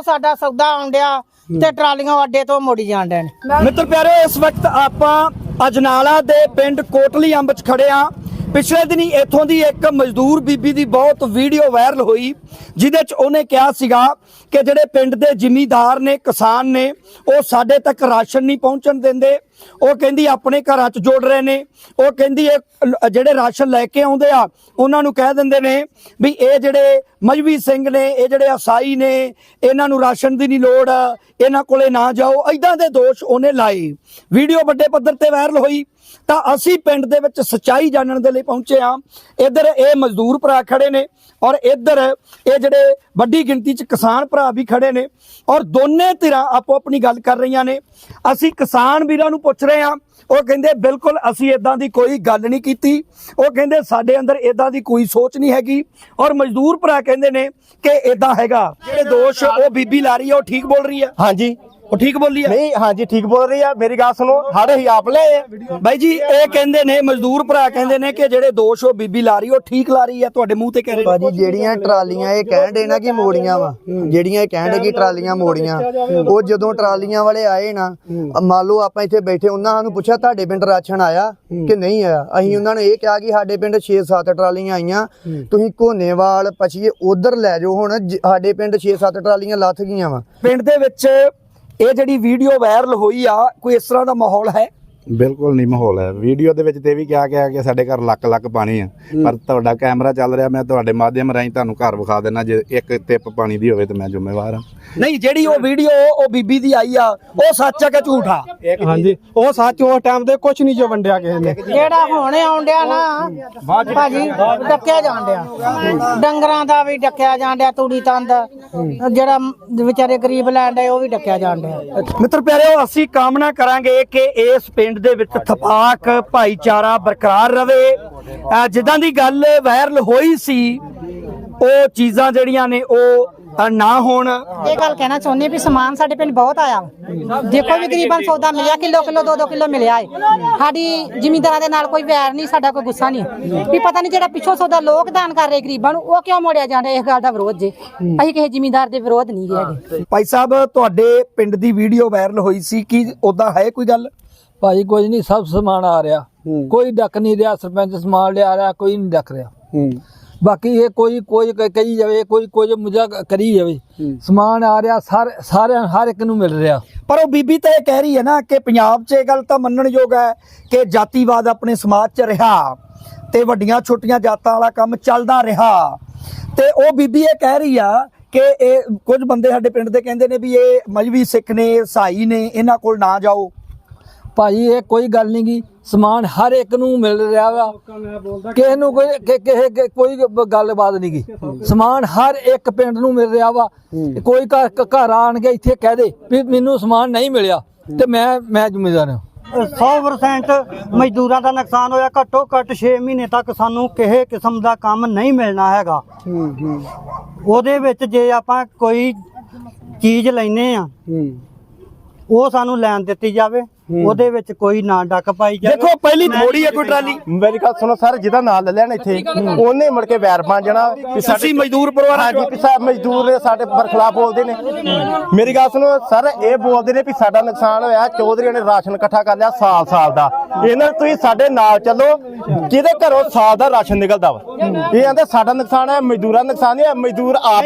ਉਹ ਸਾਡਾ ਸੌਦਾ ਆਉਂਦਿਆ ਤੇ ਟਰਾਲੀਆਂ ਅੱਡੇ ਤੋਂ ਮੋੜੀ ਜਾਂਦੇ ਨੇ। ਮਿੱਤਰ ਪਿਆਰਿਓ ਇਸ ਵਕਤ ਆਪਾਂ ਅਜਨਾਲਾ ਦੇ ਪਿੰਡ ਕੋਟਲੀ ਅੰਬ 'ਚ ਖੜੇ ਆ। ਪਿਛਲੇ ਦਿਨੀ ਇੱਥੋਂ ਦੀ ਇੱਕ ਮਜ਼ਦੂਰ ਬੀਬੀ ਦੀ ਬਹੁਤ ਵੀਡੀਓ ਵਾਇਰਲ ਹੋਈ, ਜਿਹਦੇ 'ਚ ਉਹਨੇ ਕਿਹਾ ਸੀਗਾ ਕਿ ਜਿਹੜੇ ਪਿੰਡ ਦੇ ਜ਼ਿਮੀਂਦਾਰ ਨੇ, ਕਿਸਾਨ ਨੇ, ਉਹ ਸਾਡੇ ਤੱਕ ਰਾਸ਼ਨ ਨਹੀਂ ਪਹੁੰਚਣ ਦਿੰਦੇ। ਉਹ ਕਹਿੰਦੀ ਆਪਣੇ ਘਰਾਂ 'ਚ ਜੋੜ ਰਹੇ ਨੇ। ਉਹ ਕਹਿੰਦੀ ਇਹ ਜਿਹੜੇ ਰਾਸ਼ਨ ਲੈ ਕੇ ਆਉਂਦੇ ਆ, ਉਹਨਾਂ ਨੂੰ ਕਹਿ ਦਿੰਦੇ ਨੇ ਵੀ ਇਹ ਜਿਹੜੇ ਮਜਬੀ ਸਿੰਘ ਨੇ, ਇਹ ਜਿਹੜੇ ਅਸਾਈ ਨੇ, ਇਹਨਾਂ ਨੂੰ ਰਾਸ਼ਨ ਦੀ ਨਹੀਂ ਲੋੜ, ਇਹਨਾਂ ਕੋਲੇ ਨਾ ਜਾਓ। ਐਦਾਂ ਦੇ ਦੋਸ਼ ਉਹਨੇ ਲਾਏ। ਵੀਡੀਓ ਵੱਡੇ ਪੱਧਰ ਤੇ ਵਾਇਰਲ ਹੋਈ। ਤਾਂ ਅਸੀਂ ਪਿੰਡ ਦੇ ਵਿੱਚ ਸਚਾਈ ਜਾਣਨ ਦੇ ਲਈ ਪਹੁੰਚੇ ਆ ਇੱਧਰ ਇਹ ਮਜ਼ਦੂਰ ਭਰਾ ਖੜੇ ਨੇ ਔਰ ਇੱਧਰ ਇਹ ਜਿਹੜੇ ਵੱਡੀ ਗਿਣਤੀ 'ਚ ਕਿਸਾਨ ਭਰਾ ਵੀ ਖੜੇ ਨੇ ਔਰ ਦੋਨੇ ਧਿਰਾਂ ਆਪੋ ਆਪਣੀ ਗੱਲ ਕਰ ਰਹੀਆਂ ਨੇ। ਅਸੀਂ ਕਿਸਾਨ ਵੀਰਾਂ ਨੂੰ ਪੁੱਛ ਰਹੇ ਆ ਉਹ ਕਹਿੰਦੇ, ਬਿਲਕੁਲ ਅਸੀਂ ਇਦਾਂ ਦੀ ਕੋਈ ਗੱਲ ਨਹੀਂ ਕੀਤੀ। ਉਹ ਕਹਿੰਦੇ, ਸਾਡੇ ਅੰਦਰ ਇਦਾਂ ਦੀ ਕੋਈ ਸੋਚ ਨਹੀਂ ਹੈਗੀ। ਔਰ ਮਜ਼ਦੂਰ ਭਰਾ ਕਹਿੰਦੇ ਨੇ ਕਿ ਇਦਾਂ ਹੈਗਾ। ਜਿਹੜੇ ਦੋਸ਼ ਉਹ ਬੀਬੀ ਲਾ ਰਹੀ ਹੈ ਉਹ ਠੀਕ ਬੋਲ ਰਹੀ ਹੈ ਹਾਂਜੀ। ਉਹ ਠੀਕ ਬੋਲੀ ਹੈ ਨਹੀਂ ਹਾਂਜੀ ਠੀਕ ਬੋਲ ਰਹੀ ਆ। ਮੇਰੀ ਗੱਲ ਸੁਣੋ ਸਾਡੇ ਹੀ ਆਪ ਲੈ ਆ। ਬਾਈ ਜੀ ਇਹ ਕਹਿੰਦੇ ਨੇ ਮਜ਼ਦੂਰ ਭਰਾ ਕਹਿੰਦੇ ਨੇ ਕਿ ਜਿਹੜੇ ਦੋਸ਼ ਉਹ ਬੀਬੀ ਲਾ ਰਹੀ ਉਹ ਠੀਕ ਲਾ ਰਹੀ ਹੈ ਤੁਹਾਡੇ ਮੂੰਹ ਤੇ ਕਹਿ ਰਹੇ ਨੇ। ਭਾਜੀ ਜਿਹੜੀਆਂ ਟਰਾਲੀਆਂ ਇਹ ਕਹਿਣ ਦੇ ਨਾ ਕਿ ਮੋੜੀਆਂ ਵਾ। ਜਿਹੜੀਆਂ ਇਹ ਕਹਿਣ ਦੇ ਕਿ ਟਰਾਲੀਆਂ ਮੋੜੀਆਂ। ਉਹ ਜਦੋਂ ਟਰਾਲੀਆਂ ਵਾਲੇ ਆਏ ਨਾ ਮੰਨ ਲਓ ਆਪਾਂ ਇੱਥੇ ਬੈਠੇ ਉਹਨਾਂ ਸਾਨੂੰ ਪੁੱਛਿਆ ਤੁਹਾਡੇ ਪਿੰਡ ਰਾਸ਼ਨ ਆਇਆ ਕਿ ਨਹੀਂ ਆਇਆ? ਅਸੀਂ ਉਹਨਾਂ ਨੂੰ ਇਹ ਕਿਹਾ ਕਿ ਸਾਡੇ ਪਿੰਡ 6-7 ਟਰਾਲੀਆਂ ਆਈਆਂ। ਤੁਸੀਂ ਕੋਨੇਵਾਲ ਪਛੀਏ ਉਧਰ ਲੈ ਜਾਓ ਹੁਣ। ਸਾਡੇ ਪਿੰਡ 6-7 ਟਰਾਲੀਆਂ ਲੱਥ ਗਈਆਂ ਵਾ। ਪਿੰਡ ਦੇ ਵਿੱਚ ਇਹ ਜਿਹੜੀ ਵੀਡੀਓ ਵਾਇਰਲ ਹੋਈ ਆ ਕੋਈ ਇਸ ਤਰ੍ਹਾਂ ਦਾ ਮਾਹੌਲ ਹੈ? ਬਿਲਕੁਲ ਨਹੀਂ ਮਾਹੌਲ ਹੈ। ਵੀਡੀਓ ਦੇ ਵਿੱਚ ਤੇ ਵੀ ਕਿਹਾ ਗਿਆ ਕਿ ਸਾਡੇ ਘਰ ਲੱਕ ਲੱਕ ਪਾਣੀ ਆ। ਪਰ ਤੁਹਾਡਾ ਕੈਮਰਾ ਚੱਲ ਰਿਹਾ ਮੈਂ ਤੁਹਾਡੇ ਮਾਧਿਅਮ ਰਾਹੀਂ ਤੁਹਾਨੂੰ ਘਰ ਵਿਖਾ ਦੇਣਾ ਜੇ ਇੱਕ ਟਿਪ ਪਾਣੀ ਦੀ ਹੋਵੇ ਤੇ ਮੈਂ ਜ਼ਿੰਮੇਵਾਰ ਹਾਂ। ਨਹੀਂ ਜਿਹੜੀ ਉਹ ਵੀਡੀਓ ਉਹ ਬੀਬੀ ਦੀ ਆਈ ਆ ਉਹ ਸੱਚ ਆ ਕਿ ਝੂਠ ਆ? ਹਾਂਜੀ ਉਹ ਸੱਚ ਉਸ ਟਾਈਮ ਤੇ ਕੁਝ ਨਹੀਂ ਜੋ ਵੰਡਿਆ ਕਿਸੇ ਨੇ। ਜਿਹੜਾ ਹੁਣ ਆਉਂਦਿਆ ਨਾ? ਭਾਜੀ ਡੱਕਿਆ ਜਾਂਦਿਆ ਡੰਗਰਾਂ ਦਾ ਵੀ ਡੱਕਿਆ ਜਾਂਦਿਆ ਤੂੜੀ ਤੰਦ। ਜਿਹੜਾ ਵਿਚਾਰੇ ਗਰੀਬ ਲੈਣ ਦੇ ਉਹ ਵੀ ਡੱਕਿਆ ਜਾਂਦਿਆ ਮਿੱਤਰ ਪਿਆਰਿਓ ਅਸੀਂ ਕਾਮਨਾ ਕਰਾਂਗੇ ਕਿ ਇਸ ਪਿੰਡ ਦੇ ਵਿੱਚ ਥਪਾਕ ਭਾਈਚਾਰਾ ਬਰਕਰਾਰ ਰਵੇ। ਜਿੱਦਾਂ ਦੀ ਗੱਲ ਵਾਇਰਲ ਹੋਈ ਸੀ ਉਹ ਚੀਜ਼ਾਂ ਜਿਹੜੀਆਂ ਨੇ ਉਹ ਨਾ ਹੋਣ। ਇਹ ਗੱਲ ਕਹਿਣਾ ਚਾਹੁੰਦੇ ਵੀ ਸਮਾਨ ਸਾਡੇ ਪਿੰਡ ਬਹੁਤ ਆਇਆ। ਦੇਖੋ ਵੀ ਗਰੀਬਾਂ ਸੌਦਾ ਮਿਲਿਆ ਕਿਲੋ ਕਿਲੋ 2-2 ਕਿਲੋ ਮਿਲਿਆ ਏ। ਸਾਡੀ ਜ਼ਿਮੀਂਦਾਰਾਂ ਦੇ ਨਾਲ ਕੋਈ ਵੈਰ ਨਹੀਂ ਸਾਡਾ ਕੋਈ ਗੁੱਸਾ ਨਹੀਂ। ਵੀ ਪਤਾ ਨਹੀਂ ਜਿਹੜਾ ਪਿੱਛੋਂ ਸੌਦਾ ਲੋਕ ਦਾਨ ਕਰ ਰਹੇ ਗਰੀਬਾਂ ਨੂੰ ਉਹ ਕਿਉਂ ਮੋੜਿਆ ਜਾਂਦਾ ਇਸ ਗੱਲ ਦਾ ਵਿਰੋਧ ਜੇ? ਅਸੀਂ ਕਿਸੇ ਜ਼ਿਮੀਂਦਾਰ ਦੇ ਵਿਰੋਧ ਨਹੀਂ ਹੈਗੇ। ਭਾਈ ਸਾਹਿਬ ਤੁਹਾਡੇ ਪਿੰਡ ਦੀ ਵੀਡੀਓ ਵਾਇਰਲ ਹੋਈ ਸੀ ਕੀ ਉਦਾਂ ਹੈ ਕੋਈ ਗੱਲ? ਭਾਈ ਕੁਝ ਨਹੀਂ ਸਭ ਸਮਾਨ ਆ ਰਿਹਾ। ਕੋਈ ਡੱਕ ਨਹੀਂ ਰਿਹਾ ਸਰਪੰਚ ਸਮਾਨ ਲਿਆ ਰਿਹਾ ਕੋਈ ਨਹੀਂ ਡੱਕ ਰਿਹਾ। ਬਾਕੀ ਇਹ ਕੋਈ ਕੋਈ ਕ- ਕਹੀ ਜਾਵੇ ਕੋਈ ਕੁਝ ਮੁਜਾ ਕਰੀ ਜਾਵੇ। ਸਮਾਨ ਆ ਰਿਹਾ ਸਾਰੇ ਸਾਰਿਆਂ ਹਰ ਇੱਕ ਨੂੰ ਮਿਲ ਰਿਹਾ। ਪਰ ਉਹ ਬੀਬੀ ਤਾਂ ਇਹ ਕਹਿ ਰਹੀ ਹੈ ਨਾ ਕਿ ਪੰਜਾਬ 'ਚ ਇਹ ਗੱਲ ਤਾਂ ਮੰਨਣਯੋਗ ਹੈ ਕਿ ਜਾਤੀਵਾਦ ਆਪਣੇ ਸਮਾਜ 'ਚ ਰਿਹਾ ਤੇ ਵੱਡੀਆਂ ਛੋਟੀਆਂ ਜਾਤਾਂ ਵਾਲਾ ਕੰਮ ਚੱਲਦਾ ਰਿਹਾ। ਤੇ ਉਹ ਬੀਬੀ ਇਹ ਕਹਿ ਰਹੀ ਆ ਕਿ ਇਹ ਕੁਝ ਬੰਦੇ ਸਾਡੇ ਪਿੰਡ ਦੇ ਕਹਿੰਦੇ ਨੇ ਵੀ ਇਹ ਮਜਬੀ ਸਿੱਖ ਨੇ ਈਸਾਈ ਨੇ ਇਹਨਾਂ ਕੋਲ ਨਾ ਜਾਓ। ਭਾਜੀ ਇਹ ਕੋਈ ਗੱਲ ਨਹੀਂ ਗੀ। ਸਮਾਨ ਹਰ ਇੱਕ ਨੂੰ ਮਿਲ ਰਿਹਾ ਵਾ। ਕਿਸੇ ਨੂੰ ਕੋਈ ਕਿਸੇ ਕਿ- ਕੋਈ ਗ- ਗੱਲਬਾਤ ਨਹੀਂ ਗੀ। ਸਮਾਨ ਹਰ ਇੱਕ ਪਿੰਡ ਨੂੰ ਮਿਲ ਰਿਹਾ ਵਾ। ਕੋਈ ਘਰ ਘਰ ਆਣ ਕੇ ਇੱਥੇ ਕਹਿ ਦੇ ਵੀ ਮੈਨੂੰ ਸਮਾਨ ਨਹੀਂ ਮਿਲਿਆ ਤੇ ਮੈਂ ਮੈਂ ਜ਼ਿੰਮੇਵਾਰ ਹਾਂ। 100% ਮਜ਼ਦੂਰਾਂ ਦਾ ਨੁਕਸਾਨ ਹੋਇਆ। ਘੱਟੋ ਘੱਟ 6 ਮਹੀਨੇ ਤੱਕ ਸਾਨੂੰ ਕਿਸੇ ਕਿਸਮ ਦਾ ਕੰਮ ਨਹੀਂ ਮਿਲਣਾ ਹੈਗਾ। ਉਹਦੇ ਵਿੱਚ ਜੇ ਆਪਾਂ ਕੋਈ ਚੀਜ਼ ਲੈਨੇ ਆ ਉਹ ਸਾਨੂੰ ਲੈਣ ਦਿੱਤੀ ਜਾਵੇ। ਉਹਦੇ ਵਿੱਚ ਕੋਈ ਨਾ ਡੱਕ ਪਾਈ ਜਾਵੇ। ਦੇਖੋ ਪਹਿਲੀ ਥੋੜੀ ਹੈ ਕੋਈ ਟਰਾਲੀ। ਮੇਰੀ ਗੱਲ ਸੁਣੋ ਸਰ ਜਿਹਦਾ ਨਾਂ ਲੈ ਲੈਣ ਇੱਥੇ ਉਹਨੇ ਮੁੜ ਕੇ ਵੈਰ ਬਣ ਜਾਣਾ। ਵੀ ਅਸੀਂ ਮਜ਼ਦੂਰ ਪਰਿਵਾਰ ਹਾਂਜੀ ਵੀ ਸਾ ਮਜ਼ਦੂਰ ਨੇ ਸਾਡੇ ਖਿਲਾਫ ਬੋਲਦੇ ਨੇ। ਮੇਰੀ ਗੱਲ ਸੁਣੋ ਸਰ ਇਹ ਬੋਲਦੇ ਨੇ ਵੀ ਸਾਡਾ ਨੁਕਸਾਨ ਹੋਇਆ ਚੌਧਰੀਆਂ ਨੇ ਰਾਸ਼ਨ ਇਕੱਠਾ ਕਰ ਲਿਆ ਸਾਲ ਸਾਲ ਦਾ। ਇਹਨਾਂ ਨੂੰ ਤੁਸੀਂ ਸਾਡੇ ਨਾਲ ਚੱਲੋ ਜਿਹਦੇ ਘਰੋਂ ਸਾਲ ਦਾ ਰਾਸ਼ਨ ਨਿਕਲਦਾ ਵਾ। ਇਹ ਕਹਿੰਦੇ ਸਾਡਾ ਨੁਕਸਾਨ ਹੈ ਮਜ਼ਦੂਰਾਂ ਦਾ ਨੁਕਸਾਨ ਹੈ ਮਜ਼ਦੂਰ ਆਪ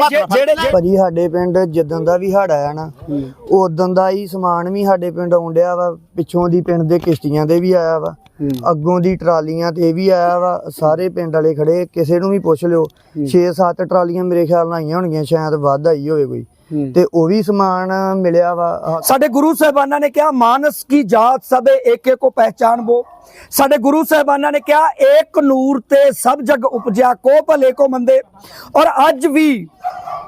ਭਾਜੀ ਸਾਡੇ ਪਿੰਡ ਜਦੋਂ ਦਾ ਵੀ ਹੜ ਆਇਆ ਨਾ ਉਦੋਂ ਦਾ ਹੀ ਸਮਾਨ ਵੀ ਸਾਡੇ ਪਿੰਡ ਆਉਂਦਿਆ ਵਾ। ਪਿੱਛੋਂ ਦੀ ਪਿੰਡ ਦੇ ਕਿਸ਼ਤੀਆਂ ਤੇ ਵੀ ਆਇਆ ਵਾ। ਅੱਗੋਂ ਦੀ ਟਰਾਲੀਆਂ ਤੇ ਵੀ ਆਇਆ ਵਾ। ਸਾਰੇ ਪਿੰਡ ਵਾਲੇ ਖੜੇ ਕਿਸੇ ਨੂੰ ਵੀ ਪੁੱਛ ਲਿਓ। 6-7 ਟਰਾਲੀਆਂ ਮੇਰੇ ਖਿਆਲ ਨਾਲ ਆਈਆਂ ਹੋਣਗੀਆਂ ਸ਼ਾਇਦ ਵੱਧ ਆਈ ਹੋਵੇ ਕੋਈ। ਤੇ ਉਹ ਵੀ ਸਮਾਨ ਮਿਲਿਆ ਵਾ। ਸਾਡੇ ਗੁਰੂ ਸਾਹਿਬਾਨਾਂ ਨੇ ਕਿਹਾ ਮਾਨਸ ਕੀ ਜਾਤ ਸਭੇ ਏਕੇ ਕੋ ਪਹਿਚਾਨ ਬੋ। ਸਾਡੇ ਗੁਰੂ ਸਾਹਿਬਾਨਾਂ ਨੇ ਕਿਹਾ ਏਕ ਨੂਰ ਤੇ ਸਭ ਜਗ ਉਪਜਿਆ ਕੋ ਭਲੇ ਕੋ ਮੰਦੇ। ਔਰ ਅੱਜ ਵੀ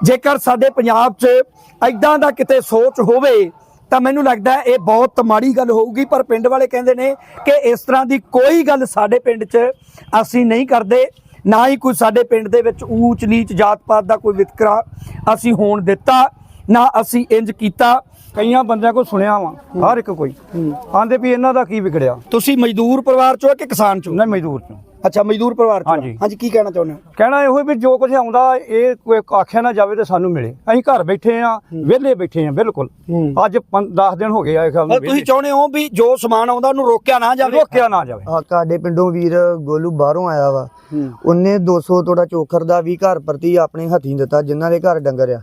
ਜੇਕਰ ਸਾਡੇ ਪੰਜਾਬ 'ਚ ਐਦਾਂ ਦਾ ਕਿਤੇ ਸੋਚ ਹੋਵੇ ਤਾਂ ਮੈਨੂੰ ਲੱਗਦਾ ਇਹ ਬਹੁਤ ਮਾੜੀ ਗੱਲ ਹੋਊਗੀ ਪਰ ਪਿੰਡ ਵਾਲੇ ਕਹਿੰਦੇ ਨੇ ਕਿ ਇਸ ਤਰ੍ਹਾਂ ਦੀ ਕੋਈ ਗੱਲ ਸਾਡੇ ਪਿੰਡ 'ਚ ਅਸੀਂ ਨਹੀਂ ਕਰਦੇ ਨਾ ਹੀ ਕੋਈ ਸਾਡੇ ਪਿੰਡ ਦੇ ਵਿੱਚ ਊਚ ਨੀਚ ਜਾਤ ਪਾਤ ਦਾ ਕੋਈ ਵਿਤਕਰਾ ਅਸੀਂ ਹੋਣ ਦਿੱਤਾ ਨਾ ਅਸੀਂ ਇੰਜ ਕੀਤਾ। ਕਈਆਂ ਬੰਦਿਆਂ ਕੋਲ ਸੁਣਿਆ ਵਾ ਹਰ ਇੱਕ ਕੋਈ। ਆਂਦੇ ਵੀ ਇਹਨਾਂ ਦਾ ਕੀ ਵਿਗੜਿਆ? ਤੁਸੀਂ ਮਜ਼ਦੂਰ ਪਰਿਵਾਰ ਚੋਂ ਕਿ ਕਿਸਾਨ ਚੋਂ? ਨਹੀਂ ਮਜ਼ਦੂਰ ਚੋਂ। ਅੱਛਾ ਮਜ਼ਦੂਰ ਪਰਿਵਾਰ ਚ ਹਾਂਜੀ। ਹਾਂਜੀ ਕੀ ਕਹਿਣਾ ਚਾਹੁੰਦੇ ਹੋ? ਕਹਿਣਾ ਇਹੋ ਹੀ ਵੀ ਜੋ ਕੁਝ ਆਉਂਦਾ ਇਹ ਕੋਈ ਆਖਿਆ ਨਾ ਜਾਵੇ ਤੇ ਸਾਨੂੰ ਮਿਲੇ। ਅਸੀਂ ਘਰ ਬੈਠੇ ਆ ਵਿਹਲੇ ਬੈਠੇ ਆ ਬਿਲਕੁਲ। ਅੱਜ 10 ਦਿਨ ਹੋ ਗਏ ਆ ਇਹ ਖਿਆਲ ਨੂੰ ਮਤਲਬ ਤੁਸੀਂ ਚਾਹੁੰਦੇ ਹੋ ਵੀ ਜੋ ਸਮਾਨ ਆਉਂਦਾ ਉਹਨੂੰ ਰੋਕਿਆ ਨਾ ਜਾਵੇ? ਰੋਕਿਆ ਨਾ ਜਾਵੇ। ਆ ਸਾਡੇ ਪਿੰਡੋਂ ਵੀਰ ਗੋਲੂ ਬਾਹਰੋਂ ਆਇਆ ਵਾ। ਉਹਨੇ 200 ਤੋੜਾ ਚੋਖਰ ਦਾ ਵੀ ਘਰ ਪ੍ਰਤੀ ਆਪਣੇ ਹੱਥੀਂ ਦਿੱਤਾ ਜਿਨ੍ਹਾਂ ਦੇ ਘਰ ਡੰਗਰ ਆ।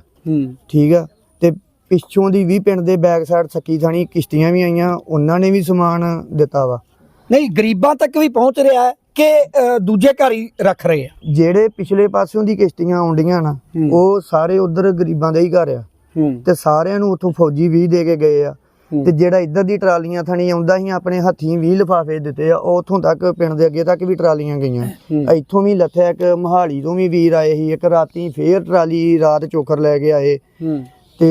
ਠੀਕ ਆ? ਤੇ ਪਿੱਛੋਂ ਦੀ ਵੀ ਪਿੰਡ ਦੇ ਬੈਕ ਸਾਈਡ ਸੱਕੀ ਥਾਣੀ ਕਿਸ਼ਤੀਆਂ ਵੀ ਆਈਆਂ ਉਹਨਾਂ ਨੇ ਵੀ ਸਮਾਨ ਦਿੱਤਾ ਵਾ। ਨਹੀਂ ਗਰੀਬਾਂ ਤੱਕ ਵੀ ਪਹੁੰਚ ਰਿਹਾ ਹੈ। ਕਿ ਦੂਜੇ ਘਰ ਹੀ ਰੱਖ ਰਹੇ ਆ? ਜਿਹੜੇ ਪਿਛਲੇ ਪਾਸਿਓਂ ਦੀ ਕਿਸ਼ਤੀਆਂ ਆਉਂਦੀਆਂ ਨਾ ਉਹ ਸਾਰੇ ਉਧਰ ਗਰੀਬਾਂ ਦੇ ਹੀ ਘਰ ਆ। ਤੇ ਸਾਰਿਆਂ ਨੂੰ ਉੱਥੋਂ ਫੌਜੀ ਵੀ ਦੇ ਕੇ ਗਏ ਆ। ਤੇ ਜਿਹੜਾ ਇੱਧਰ ਦੀ ਟਰਾਲੀਆਂ ਥਣੀ ਆਉਂਦਾ ਸੀ ਆਪਣੇ ਹੱਥੀਂ 20 ਲਿਫਾਫੇ ਦਿੱਤੇ ਆ ਉਹ ਉੱਥੋਂ ਤੱਕ ਪਿੰਡ ਦੇ ਅੱਗੇ ਤੱਕ ਵੀ ਟਰਾਲੀਆਂ ਗਈਆਂ। ਇੱਥੋਂ ਵੀ ਲੱਥਿਆ ਇੱਕ ਮਹਾਲੀ ਤੋਂ ਵੀ ਵੀਰ ਆਏ ਸੀ ਇੱਕ ਰਾਤੀ ਫੇਰ ਟਰਾਲੀ ਰਾਤ ਚੋਕਰ ਲੈ ਕੇ ਆਏ। ਤੇ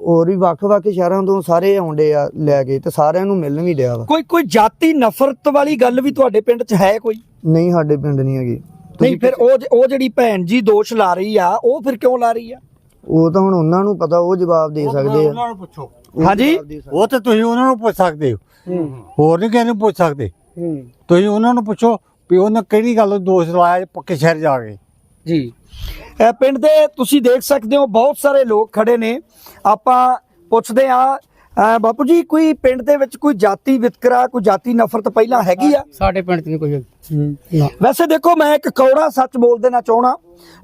ਹੋਰ ਵੀ ਵੱਖ-ਵੱਖ ਸ਼ਹਿਰਾਂ ਤੋਂ ਸਾਰੇ ਆਉਂਦੇ ਆ ਲੈ ਕੇ ਤੇ ਸਾਰਿਆਂ ਨੂੰ ਮਿਲਣ ਵੀ ਡਿਆ ਵਾ। ਕੋਈ ਕੋਈ ਜਾਤੀ ਨਫ਼ਰਤ ਵਾਲੀ ਗੱਲ ਵੀ ਤੁਹਾਡੇ ਪਿੰਡ 'ਚ ਹੈ ਕੋਈ? ਨਹੀਂ ਸਾਡੇ ਪਿੰਡ ਨਹੀਂ ਹੈਗੀ। ਨਹੀਂ ਫਿਰ ਉਹ ਉਹ ਜਿਹੜੀ ਭੈਣ ਜੀ ਦੋਸ਼ ਲਾ ਰਹੀ ਆ ਉਹ ਫਿਰ ਕਿਉਂ ਲਾ ਰਹੀ ਆ? ਉਹ ਤਾਂ ਹੁਣ ਉਹਨਾਂ ਨੂੰ ਪਤਾ ਉਹ ਜਵਾਬ ਦੇ ਸਕਦੇ ਆ। ਨੂੰ ਪੁੱਛੋ। ਹਾਂਜੀ? ਉਹ ਤੇ ਤੁਸੀਂ ਉਹਨਾਂ ਨੂੰ ਪੁੱਛ ਸਕਦੇ ਹੋ। ਹੋਰ ਨਹੀਂ ਕਿਸੇ ਨੂੰ ਪੁੱਛ ਸਕਦੇ। ਤੁਸੀਂ ਉਹਨਾਂ ਨੂੰ ਪੁੱਛੋ ਵੀ ਉਹਨਾਂ ਕਿਹੜੀ ਗੱਲ ਦੋਸ਼ ਲਾਇਆ ਪੱਕੇ ਸ਼ਹਿਰ ਜਾ ਕੇ। ਜੀ। ਇਹ ਪਿੰਡ ਦੇ ਤੁਸੀਂ ਦੇਖ ਸਕਦੇ ਹੋ ਬਹੁਤ ਸਾਰੇ ਲੋਕ ਖੜੇ ਨੇ। ਆਪਾਂ ਪੁੱਛਦੇ ਆ ਬਾਪੂ ਜੀ ਕੋਈ ਪਿੰਡ ਦੇ ਵਿੱਚ ਕੋਈ ਜਾਤੀ ਵਿਤਕਰਾ ਕੋਈ ਜਾਤੀ ਨਫ਼ਰਤ ਪਹਿਲਾਂ ਹੈਗੀ ਆ? ਸਾਡੇ ਪਿੰਡ 'ਚ ਨਹੀਂ ਕੋਈ ਵੈਸੇ ਦੇਖੋ ਮੈਂ ਇੱਕ ਕੌੜਾ ਸੱਚ ਬੋਲ ਦੇਣਾ ਚਾਹਣਾ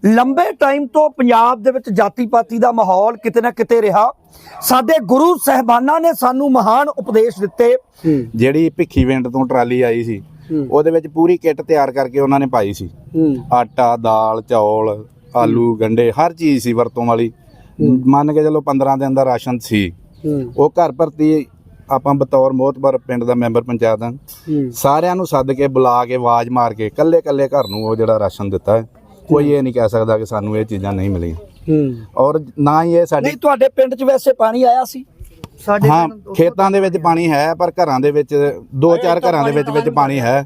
ਲੰਬੇ ਟਾਈਮ ਤੋਂ ਪੰਜਾਬ ਦੇ ਵਿੱਚ ਜਾਤੀ ਪਾਤੀ ਦਾ ਮਾਹੌਲ ਕਿਤੇ ਨਾ ਕਿਤੇ ਰਿਹਾ। ਸਾਡੇ ਗੁਰੂ ਸਹਿਬਾਨਾਂ ਨੇ ਸਾਨੂੰ ਮਹਾਨ ਉਪਦੇਸ਼ ਦਿੱਤੇ। ਜਿਹੜੀ ਭਿੱਖੀਵਿੰਡ ਤੋਂ ਟਰਾਲੀ ਆਈ ਸੀ ਉਹਦੇ ਵਿੱਚ ਪੂਰੀ ਕਿੱਟ ਤਿਆਰ ਕਰਕੇ ਉਹਨਾਂ ਨੇ ਪਾਈ ਸੀ। ਆਟਾ ਦਾਲ ਚੌਲ ਆਲੂ ਗੰਡੇ ਹਰ ਚੀਜ਼ ਸੀ ਵਰਤੋਂ ਵਾਲੀ। ਮੰਨ ਕੇ ਚਲੋ 15 ਦਿਨ ਦਾ ਰਾਸ਼ਨ ਸੀ। ਉਹ ਘਰ ਭਰਤੀ ਆਪਾਂ ਬਤੌਰ ਮੋਹਤਬਰ ਪਿੰਡ ਦਾ ਮੈਂਬਰ ਪੰਚਾਇਤ ਆ ਸਾਰਿਆਂ ਨੂੰ ਸੱਦ ਕੇ ਬੁਲਾ ਕੇ ਆਵਾਜ਼ ਮਾਰ ਕੇ ਕੱਲੇ ਕੱਲੇ ਘਰ ਨੂੰ ਉਹ ਜਿਹੜਾ ਰਾਸ਼ਨ ਦਿੱਤਾ ਹੈ ਕੋਈ ਇਹ ਨਹੀਂ ਕਹਿ ਸਕਦਾ ਕਿ ਸਾਨੂੰ ਇਹ ਚੀਜ਼ਾਂ ਨਹੀਂ ਮਿਲੀਆਂ। ਔਰ ਨਾ ਹੀ ਇਹ ਸਾਡੀ ਨਹੀਂ ਤੁਹਾਡੇ ਪਿੰਡ 'ਚ ਵੈਸੇ ਪਾਣੀ ਆਇਆ ਸੀ? ਸਾਡੇ ਹਾਂ ਖੇਤਾਂ ਦੇ ਵਿੱਚ ਪਾਣੀ ਹੈ ਪਰ ਘਰਾਂ ਦੇ ਵਿੱਚ ਦੋ ਚਾਰ ਘਰਾਂ ਦੇ ਵਿੱਚ ਵਿੱਚ ਪਾਣੀ ਹੈ।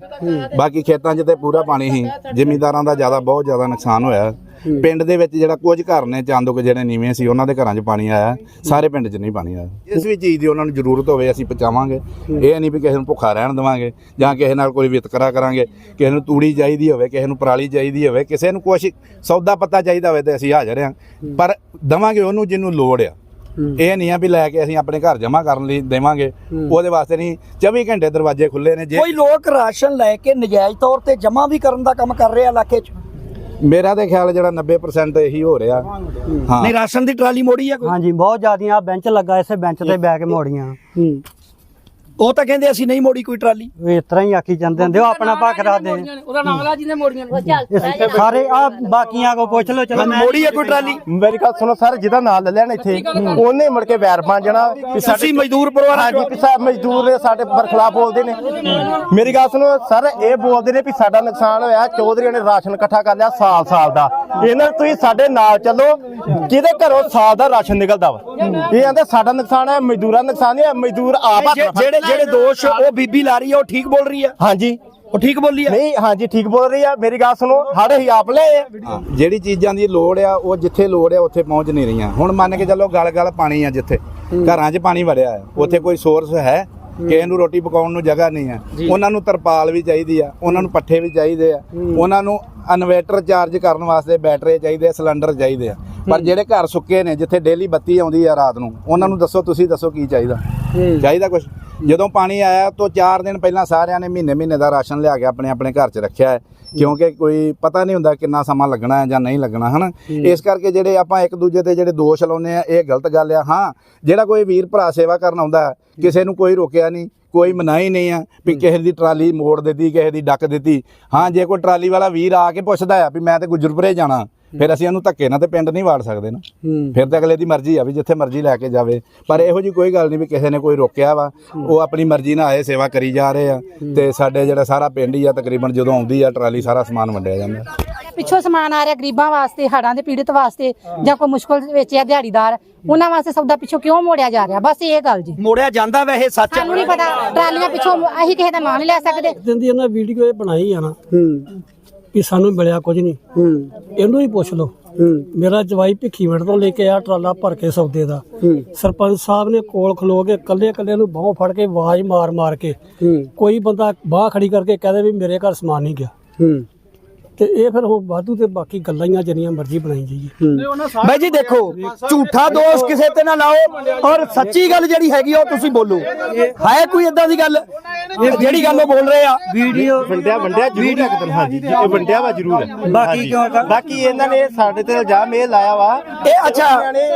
ਬਾਕੀ ਖੇਤਾਂ 'ਚ ਤੇ ਪੂਰਾ ਪਾਣੀ ਹੀ। ਜ਼ਿਮੀਂਦਾਰਾਂ ਦਾ ਜ਼ਿਆਦਾ ਬਹੁਤ ਜ਼ਿਆਦਾ ਨੁਕਸਾਨ ਹੋਇਆ। ਪਿੰਡ ਦੇ ਵਿੱਚ ਜਿਹੜਾ ਕੁਝ ਘਰ ਨੇ ਚੰਦੁਕ ਜਿਹੜੇ ਨੀਵੇਂ ਸੀ ਉਹਨਾਂ ਦੇ ਘਰਾਂ 'ਚ ਪਾਣੀ ਆਇਆ। ਸਾਰੇ ਪਿੰਡ 'ਚ ਨਹੀਂ ਪਾਣੀ ਆਇਆ। ਇਸ ਵੀ ਚੀਜ਼ ਦੀ ਉਹਨਾਂ ਨੂੰ ਜ਼ਰੂਰਤ ਹੋਵੇ ਅਸੀਂ ਪਹੁੰਚਾਵਾਂਗੇ। ਇਹ ਨਹੀਂ ਵੀ ਕਿਸੇ ਨੂੰ ਭੁੱਖਾ ਰਹਿਣ ਦੇਵਾਂਗੇ ਜਾਂ ਕਿਸੇ ਨਾਲ ਕੋਈ ਵਿਤਕਰਾ ਕਰਾਂਗੇ। ਕਿਸੇ ਨੂੰ ਤੂੜੀ ਚਾਹੀਦੀ ਹੋਵੇ ਕਿਸੇ ਨੂੰ ਪਰਾਲੀ ਚਾਹੀਦੀ ਹੋਵੇ ਕਿਸੇ ਨੂੰ ਕੁਛ ਸੌਦਾ ਪੱਤਾ ਚਾਹੀਦਾ ਹੋਵੇ ਤੇ ਅਸੀਂ ਹਾਜ਼ਰ ਹਾਂ। ਪਰ ਦਵਾਂਗੇ ਉਹਨੂੰ ਜਿਹਨੂੰ ਲੋੜ ਆ। ਇਹ ਨਹੀਂ ਆ ਵੀ ਲੈ ਕੇ ਅਸੀਂ ਆਪਣੇ ਘਰ ਜਮ੍ਹਾਂ ਕਰਨ ਲਈ ਦੇਵਾਂਗੇ। ਉਹਦੇ ਵਾਸਤੇ ਨਹੀਂ 24 ਘੰਟੇ ਦਰਵਾਜ਼ੇ ਖੁੱਲੇ ਨੇ ਜੇ ਕੋਈ ਲੋਕ ਰਾਸ਼ਨ ਲੈ ਕੇ ਨਜਾਇਜ਼ ਤੌਰ ਤੇ ਜਮ੍ਹਾਂ ਵੀ ਕਰਨ ਦਾ ਕੰਮ ਕਰ ਰਹੇ ਆ ਇਲਾਕੇ 'ਚ? ਮੇਰਾ ਤੇ ਖਿਆਲ ਜਿਹੜਾ 90% ਇਹੀ ਹੋ ਰਿਹਾ। ਹਾਂ। ਨਹੀਂ ਰਾਸ਼ਨ ਦੀ ਟਰਾਲੀ ਮੋੜੀ ਆ ਕੋਈ? ਹਾਂਜੀ ਬਹੁਤ ਜ਼ਿਆਦੀਆਂ ਬੈਂਚ ਲੱਗਾ ਇਸੇ ਬੈਂਚ ਤੇ ਬੈ ਕੇ ਮੋੜੀਆਂ। ਉਹ ਤਾਂ ਕਹਿੰਦੇ ਅਸੀਂ ਨਹੀਂ ਮੋੜੀ ਕੋਈ ਟਰਾਲੀ। ਉਹ ਇਸ ਤਰ੍ਹਾਂ ਹੀ ਆਖੀ ਜਾਂਦੇ ਹੁੰਦੇ ਉਹ ਆਪਣਾ ਭਾਗ ਰੱਖਦੇ ਉਹਦਾ ਨਾਮ ਲਾ ਜਿਹਨੇ ਮੋੜੀਆਂ ਨੂੰ। ਸਾਰੇ ਆ ਬਾਕੀਆਂ ਕੋ ਪੁੱਛ ਲਓ ਚਲੋ ਮੈਂ ਮੋੜੀ ਆ ਕੋਈ ਟਰਾਲੀ? ਮੇਰੀ ਗੱਲ ਸੁਣੋ ਸਰ ਜਿਹਦਾ ਨਾਂ ਲੈ ਲੈਣ ਇੱਥੇ ਉਹਨੇ ਮੁੜ ਕੇ ਵੈਰ ਬਣ ਜਾਣਾ। ਵੀ ਸਾਡੇ ਤੁਸੀਂ ਮਜ਼ਦੂਰ ਪਰਿਵਾਰ ਹਾਂਜੀ ਵੀ ਸਾ ਮਜ਼ਦੂਰ ਨੇ ਸਾਡੇ ਬਰਖਲਾਫ ਬੋਲਦੇ ਨੇ। ਮੇਰੀ ਗੱਲ ਸੁਣੋ ਸਰ ਇਹ ਬੋਲਦੇ ਨੇ ਵੀ ਸਾਡਾ ਨੁਕਸਾਨ ਹੋਇਆ ਚੌਧਰੀਆਂ ਨੇ ਰਾਸ਼ਨ ਇਕੱਠਾ ਕਰ ਲਿਆ ਸਾਲ ਸਾਲ ਦਾ। ਇਹਨਾਂ ਨੂੰ ਤੁਸੀਂ ਸਾਡੇ ਨਾਲ ਚੱਲੋ ਜਿਹਦੇ ਘਰੋਂ ਸਾਲ ਦਾ ਰਾਸ਼ਨ ਨਿਕਲਦਾ ਵਾ। ਇਹ ਕਹਿੰਦੇ ਸਾਡਾ ਨੁਕਸਾਨ ਹੈ ਮਜ਼ਦੂਰਾਂ ਦਾ ਨੁਕਸਾਨ ਨਹੀਂ ਹੈ ਮਜ਼ਦੂਰ ਆਪ ਹੱਥ ਜਿਹੜੇ ਜਿਹੜੇ ਦੋਸ਼ ਉਹ ਬੀਬੀ ਲਾ ਰਹੀ ਆ ਉਹ ਠੀਕ ਬੋਲ ਰਹੀ ਆ? ਹਾਂਜੀ। ਉਹ ਠੀਕ ਬੋਲੀ ਆ? ਨਹੀਂ ਹਾਂਜੀ ਠੀਕ ਬੋਲ ਰਹੀ ਆ। ਮੇਰੀ ਗੱਲ ਸੁਣੋ ਹੜ ਹੀ ਆਪ ਲਏ ਆ। ਹਾਂ, ਜਿਹੜੀ ਚੀਜ਼ਾਂ ਦੀ ਲੋੜ ਆ ਉਹ ਜਿੱਥੇ ਲੋੜ ਆ ਉੱਥੇ ਪਹੁੰਚ ਨਹੀਂ ਰਹੀਆਂ। ਹੁਣ ਮੰਨ ਕੇ ਚੱਲੋ ਗਲ ਗਲ ਪਾਣੀ ਆ ਜਿੱਥੇ ਘਰਾਂ 'ਚ ਪਾਣੀ ਵੜਿਆ ਹੈ ਉੱਥੇ ਕੋਈ ਸੋਰਸ ਹੈ ਕਿਸੇ ਨੂੰ ਰੋਟੀ ਪਕਾਉਣ ਨੂੰ ਜਗ੍ਹਾ ਨਹੀਂ ਹੈ ਉਹਨਾਂ ਨੂੰ ਤਰਪਾਲ ਵੀ ਚਾਹੀਦੀ ਆ ਉਹਨਾਂ ਨੂੰ ਪੱਠੇ ਵੀ ਚਾਹੀਦੇ ਆ। ਉਹਨਾਂ ਨੂੰ ਇਨਵੇਟਰ ਚਾਰਜ ਕਰਨ ਵਾਸਤੇ ਬੈਟਰੀ ਚਾਹੀਦੇ ਆ ਸਿਲੰਡਰ ਚਾਹੀਦੇ ਆ। ਪਰ ਜਿਹੜੇ ਘਰ ਸੁੱਕੇ ਨੇ ਜਿੱਥੇ ਡੇਲੀ ਬੱਤੀ ਆਉਂਦੀ ਆ ਰਾਤ ਨੂੰ ਉਹਨਾਂ ਨੂੰ ਦੱਸੋ ਤੁਸੀਂ ਦੱਸੋ ਕੀ ਚਾਹੀਦਾ? ਚਾਹੀਦਾ ਕੁਝ ਜਦੋਂ ਪਾਣੀ ਆਇਆ ਤੋਂ 4 ਦਿਨ ਪਹਿਲਾਂ ਸਾਰਿਆਂ ਨੇ ਮਹੀਨੇ ਮਹੀਨੇ ਦਾ ਰਾਸ਼ਨ ਲਿਆ ਕੇ ਆਪਣੇ ਆਪਣੇ ਘਰ 'ਚ ਰੱਖਿਆ ਹੈ। ਕਿਉਂਕਿ ਕੋਈ ਪਤਾ ਨਹੀਂ ਹੁੰਦਾ ਕਿੰਨਾ ਸਮਾਂ ਲੱਗਣਾ ਹੈ ਜਾਂ ਨਹੀਂ ਲੱਗਣਾ ਹਨਾ? ਇਸ ਕਰਕੇ ਜਿਹੜੇ ਆਪਾਂ ਇੱਕ ਦੂਜੇ ਤੇ ਜਿਹੜੇ ਦੋਸ਼ ਲਾਉਂਦੇ ਆ ਇਹ ਗਲਤ ਗੱਲ ਆ। ਹਾਂ ਜਿਹੜਾ ਕੋਈ ਵੀਰ ਭਰਾ ਸੇਵਾ ਕਰਨ ਆਉਂਦਾ ਕਿਸੇ ਨੂੰ ਕੋਈ ਰੋਕਿਆ ਨਹੀਂ ਕੋਈ ਮਨਾਹੀ ਨਹੀਂ ਆ ਵੀ ਕਿਸੇ ਦੀ ਟਰਾਲੀ ਮੋੜ ਦਿੱਤੀ ਕਿਸੇ ਦੀ ਡੱਕ ਦਿੱਤੀ। ਹਾਂ ਜੇ ਕੋਈ ਟਰਾਲੀ ਵਾਲਾ ਵੀਰ ਆ ਕੇ ਪੁੱਛਦਾ ਆ ਵੀ ਮੈਂ ਤੇ ਗੁਜਰਪੁਰੇ ਜਾਣਾ ਫਿਰ ਅਸੀਂ ਉਹਨੂੰ ਧੱਕੇ ਨਾਲ ਤੇ ਪਿੰਡ ਨਹੀਂ ਵਾੜ ਸਕਦੇ ਨਾ। ਫਿਰ ਤਾਂ ਅਗਲੇ ਦੀ ਮਰਜ਼ੀ ਆ ਵੀ ਜਿੱਥੇ ਮਰਜ਼ੀ ਲੈ ਕੇ ਜਾਵੇ। ਪਰ ਇਹੋ ਜੀ ਕੋਈ ਗੱਲ ਨਹੀਂ ਵੀ ਕਿਸੇ ਨੇ ਕੋਈ ਰੋਕਿਆ ਵਾ। ਉਹ ਆਪਣੀ ਮਰਜ਼ੀ ਨਾਲ ਆਏ ਸੇਵਾ ਕਰੀ ਜਾ ਰਹੇ ਆ। ਤੇ ਸਾਡੇ ਜਿਹੜਾ ਸਾਰਾ ਪਿੰਡ ਹੀ ਆ ਤਕਰੀਬਨ ਜਦੋਂ ਆਉਂਦੀ ਆ ਟਰਾਲੀ ਸਾਰਾ ਸਮਾਨ ਵੰਡਿਆ ਜਾਂਦਾ। ਪਿੱਛੋਂ ਸਮਾਨ ਆ ਰਿਹਾ ਗਰੀਬਾਂ ਵਾਸਤੇ ਹੜਾਂ ਦੇ ਪੀੜਤ ਵਾਸਤੇ ਜਾਂ ਕੋਈ ਮੁਸ਼ਕਲ ਵਿੱਚ ਆ ਦਿਹਾੜੀਦਾਰ ਉਹਨਾਂ ਵਾਸਤੇ ਸੌਦਾ ਪਿੱਛੋਂ ਕਿਉਂ ਮੋੜਿਆ ਜਾ ਰਿਹਾ? ਬਸ ਇਹ ਗੱਲ ਜੀ। ਮੋੜਿਆ ਜਾਂਦਾ ਵੈਸੇ ਸੱਚ। ਸਾਨੂੰ ਨਹੀਂ ਪਤਾ ਟਰਾਲੀਆਂ ਪਿੱਛੋਂ ਅਸੀਂ ਕਿਸੇ ਦਾ ਨਾਂ ਨਹੀਂ ਲੈ ਸਕਦੇ। ਦਿਨ ਦੀ ਇਹਨਾਂ ਵੀਡੀਓ ਇਹ ਬਣਾਈ ਆ ਨਾ ਵੀ ਸਾਨੂੰ ਮਿਲਿਆ ਕੁਝ ਨਹੀਂ। ਇਹਨੂੰ ਹੀ ਪੁੱਛ ਲਓ। ਮੇਰਾ ਜਵਾਈ ਭਿੱਖੀਵਿੰਡ ਤੋਂ ਲੈ ਕੇ ਆ ਟਰਾਲਾ ਭਰ ਕੇ ਸੌਦੇ ਦਾ। ਸਰਪੰਚ ਸਾਹਿਬ ਨੇ ਕੋਲ ਖਲੋ ਕੇ ਕੱਲੇ ਕੱਲੇ ਨੂੰ ਬਾਹੋਂ ਫੜ ਕੇ ਆਵਾਜ਼ ਮਾਰ ਮਾਰ ਕੇ ਕੋਈ ਬੰਦਾ ਬਾਹ ਖੜੀ ਕਰਕੇ ਕਹਦੇ ਵੀ ਮੇਰੇ ਘਰ ਸਮਾਨ ਨਹੀਂ ਗਿਆ। ਤੇ ਇਹ ਫਿਰ ਹੁਣ ਵਾਧੂ ਤੇ ਬਾਕੀ ਗੱਲਾਂ ਹੀ ਆ ਜਿੰਨੀਆਂ ਮਰਜ਼ੀ ਬਣਾਈ ਜਾਈਏ। ਬਾਈ ਜੀ ਦੇਖੋ ਝੂਠਾ ਦੋਸ਼ ਕਿਸੇ ਤੇ ਨਾ ਲਾਓ ਔਰ ਸੱਚੀ ਗੱਲ ਜਿਹੜੀ ਹੈਗੀ ਉਹ ਤੁਸੀਂ ਬੋਲੋ। ਹੈ ਕੋਈ ਇਦਾਂ ਦੀ ਗੱਲ? ਜਿਹੜੀ ਗੱਲ ਉਹ ਬੋਲ ਰਹੇ ਆ। ਵੀਡੀਓ ਵੰਡਿਆ ਵੰਡਿਆ ਜ਼ਰੂਰ ਹੈ ਦਿਨ ਹਾਂਜੀ ਜੀ, ਇਹ ਵੰਡਿਆ ਵਾ ਜ਼ਰੂਰ। ਹੈ ਬਾਕੀ। ਕਿਉਂ ਤਾਂ- ਬਾਕੀ ਇਹਨਾਂ ਨੇ ਸਾਡੇ ਤੇ ਇਲਜ਼ਾਮ ਇਹ ਲਾਇਆ ਵਾ। ਇਹ ਅੱਛਾ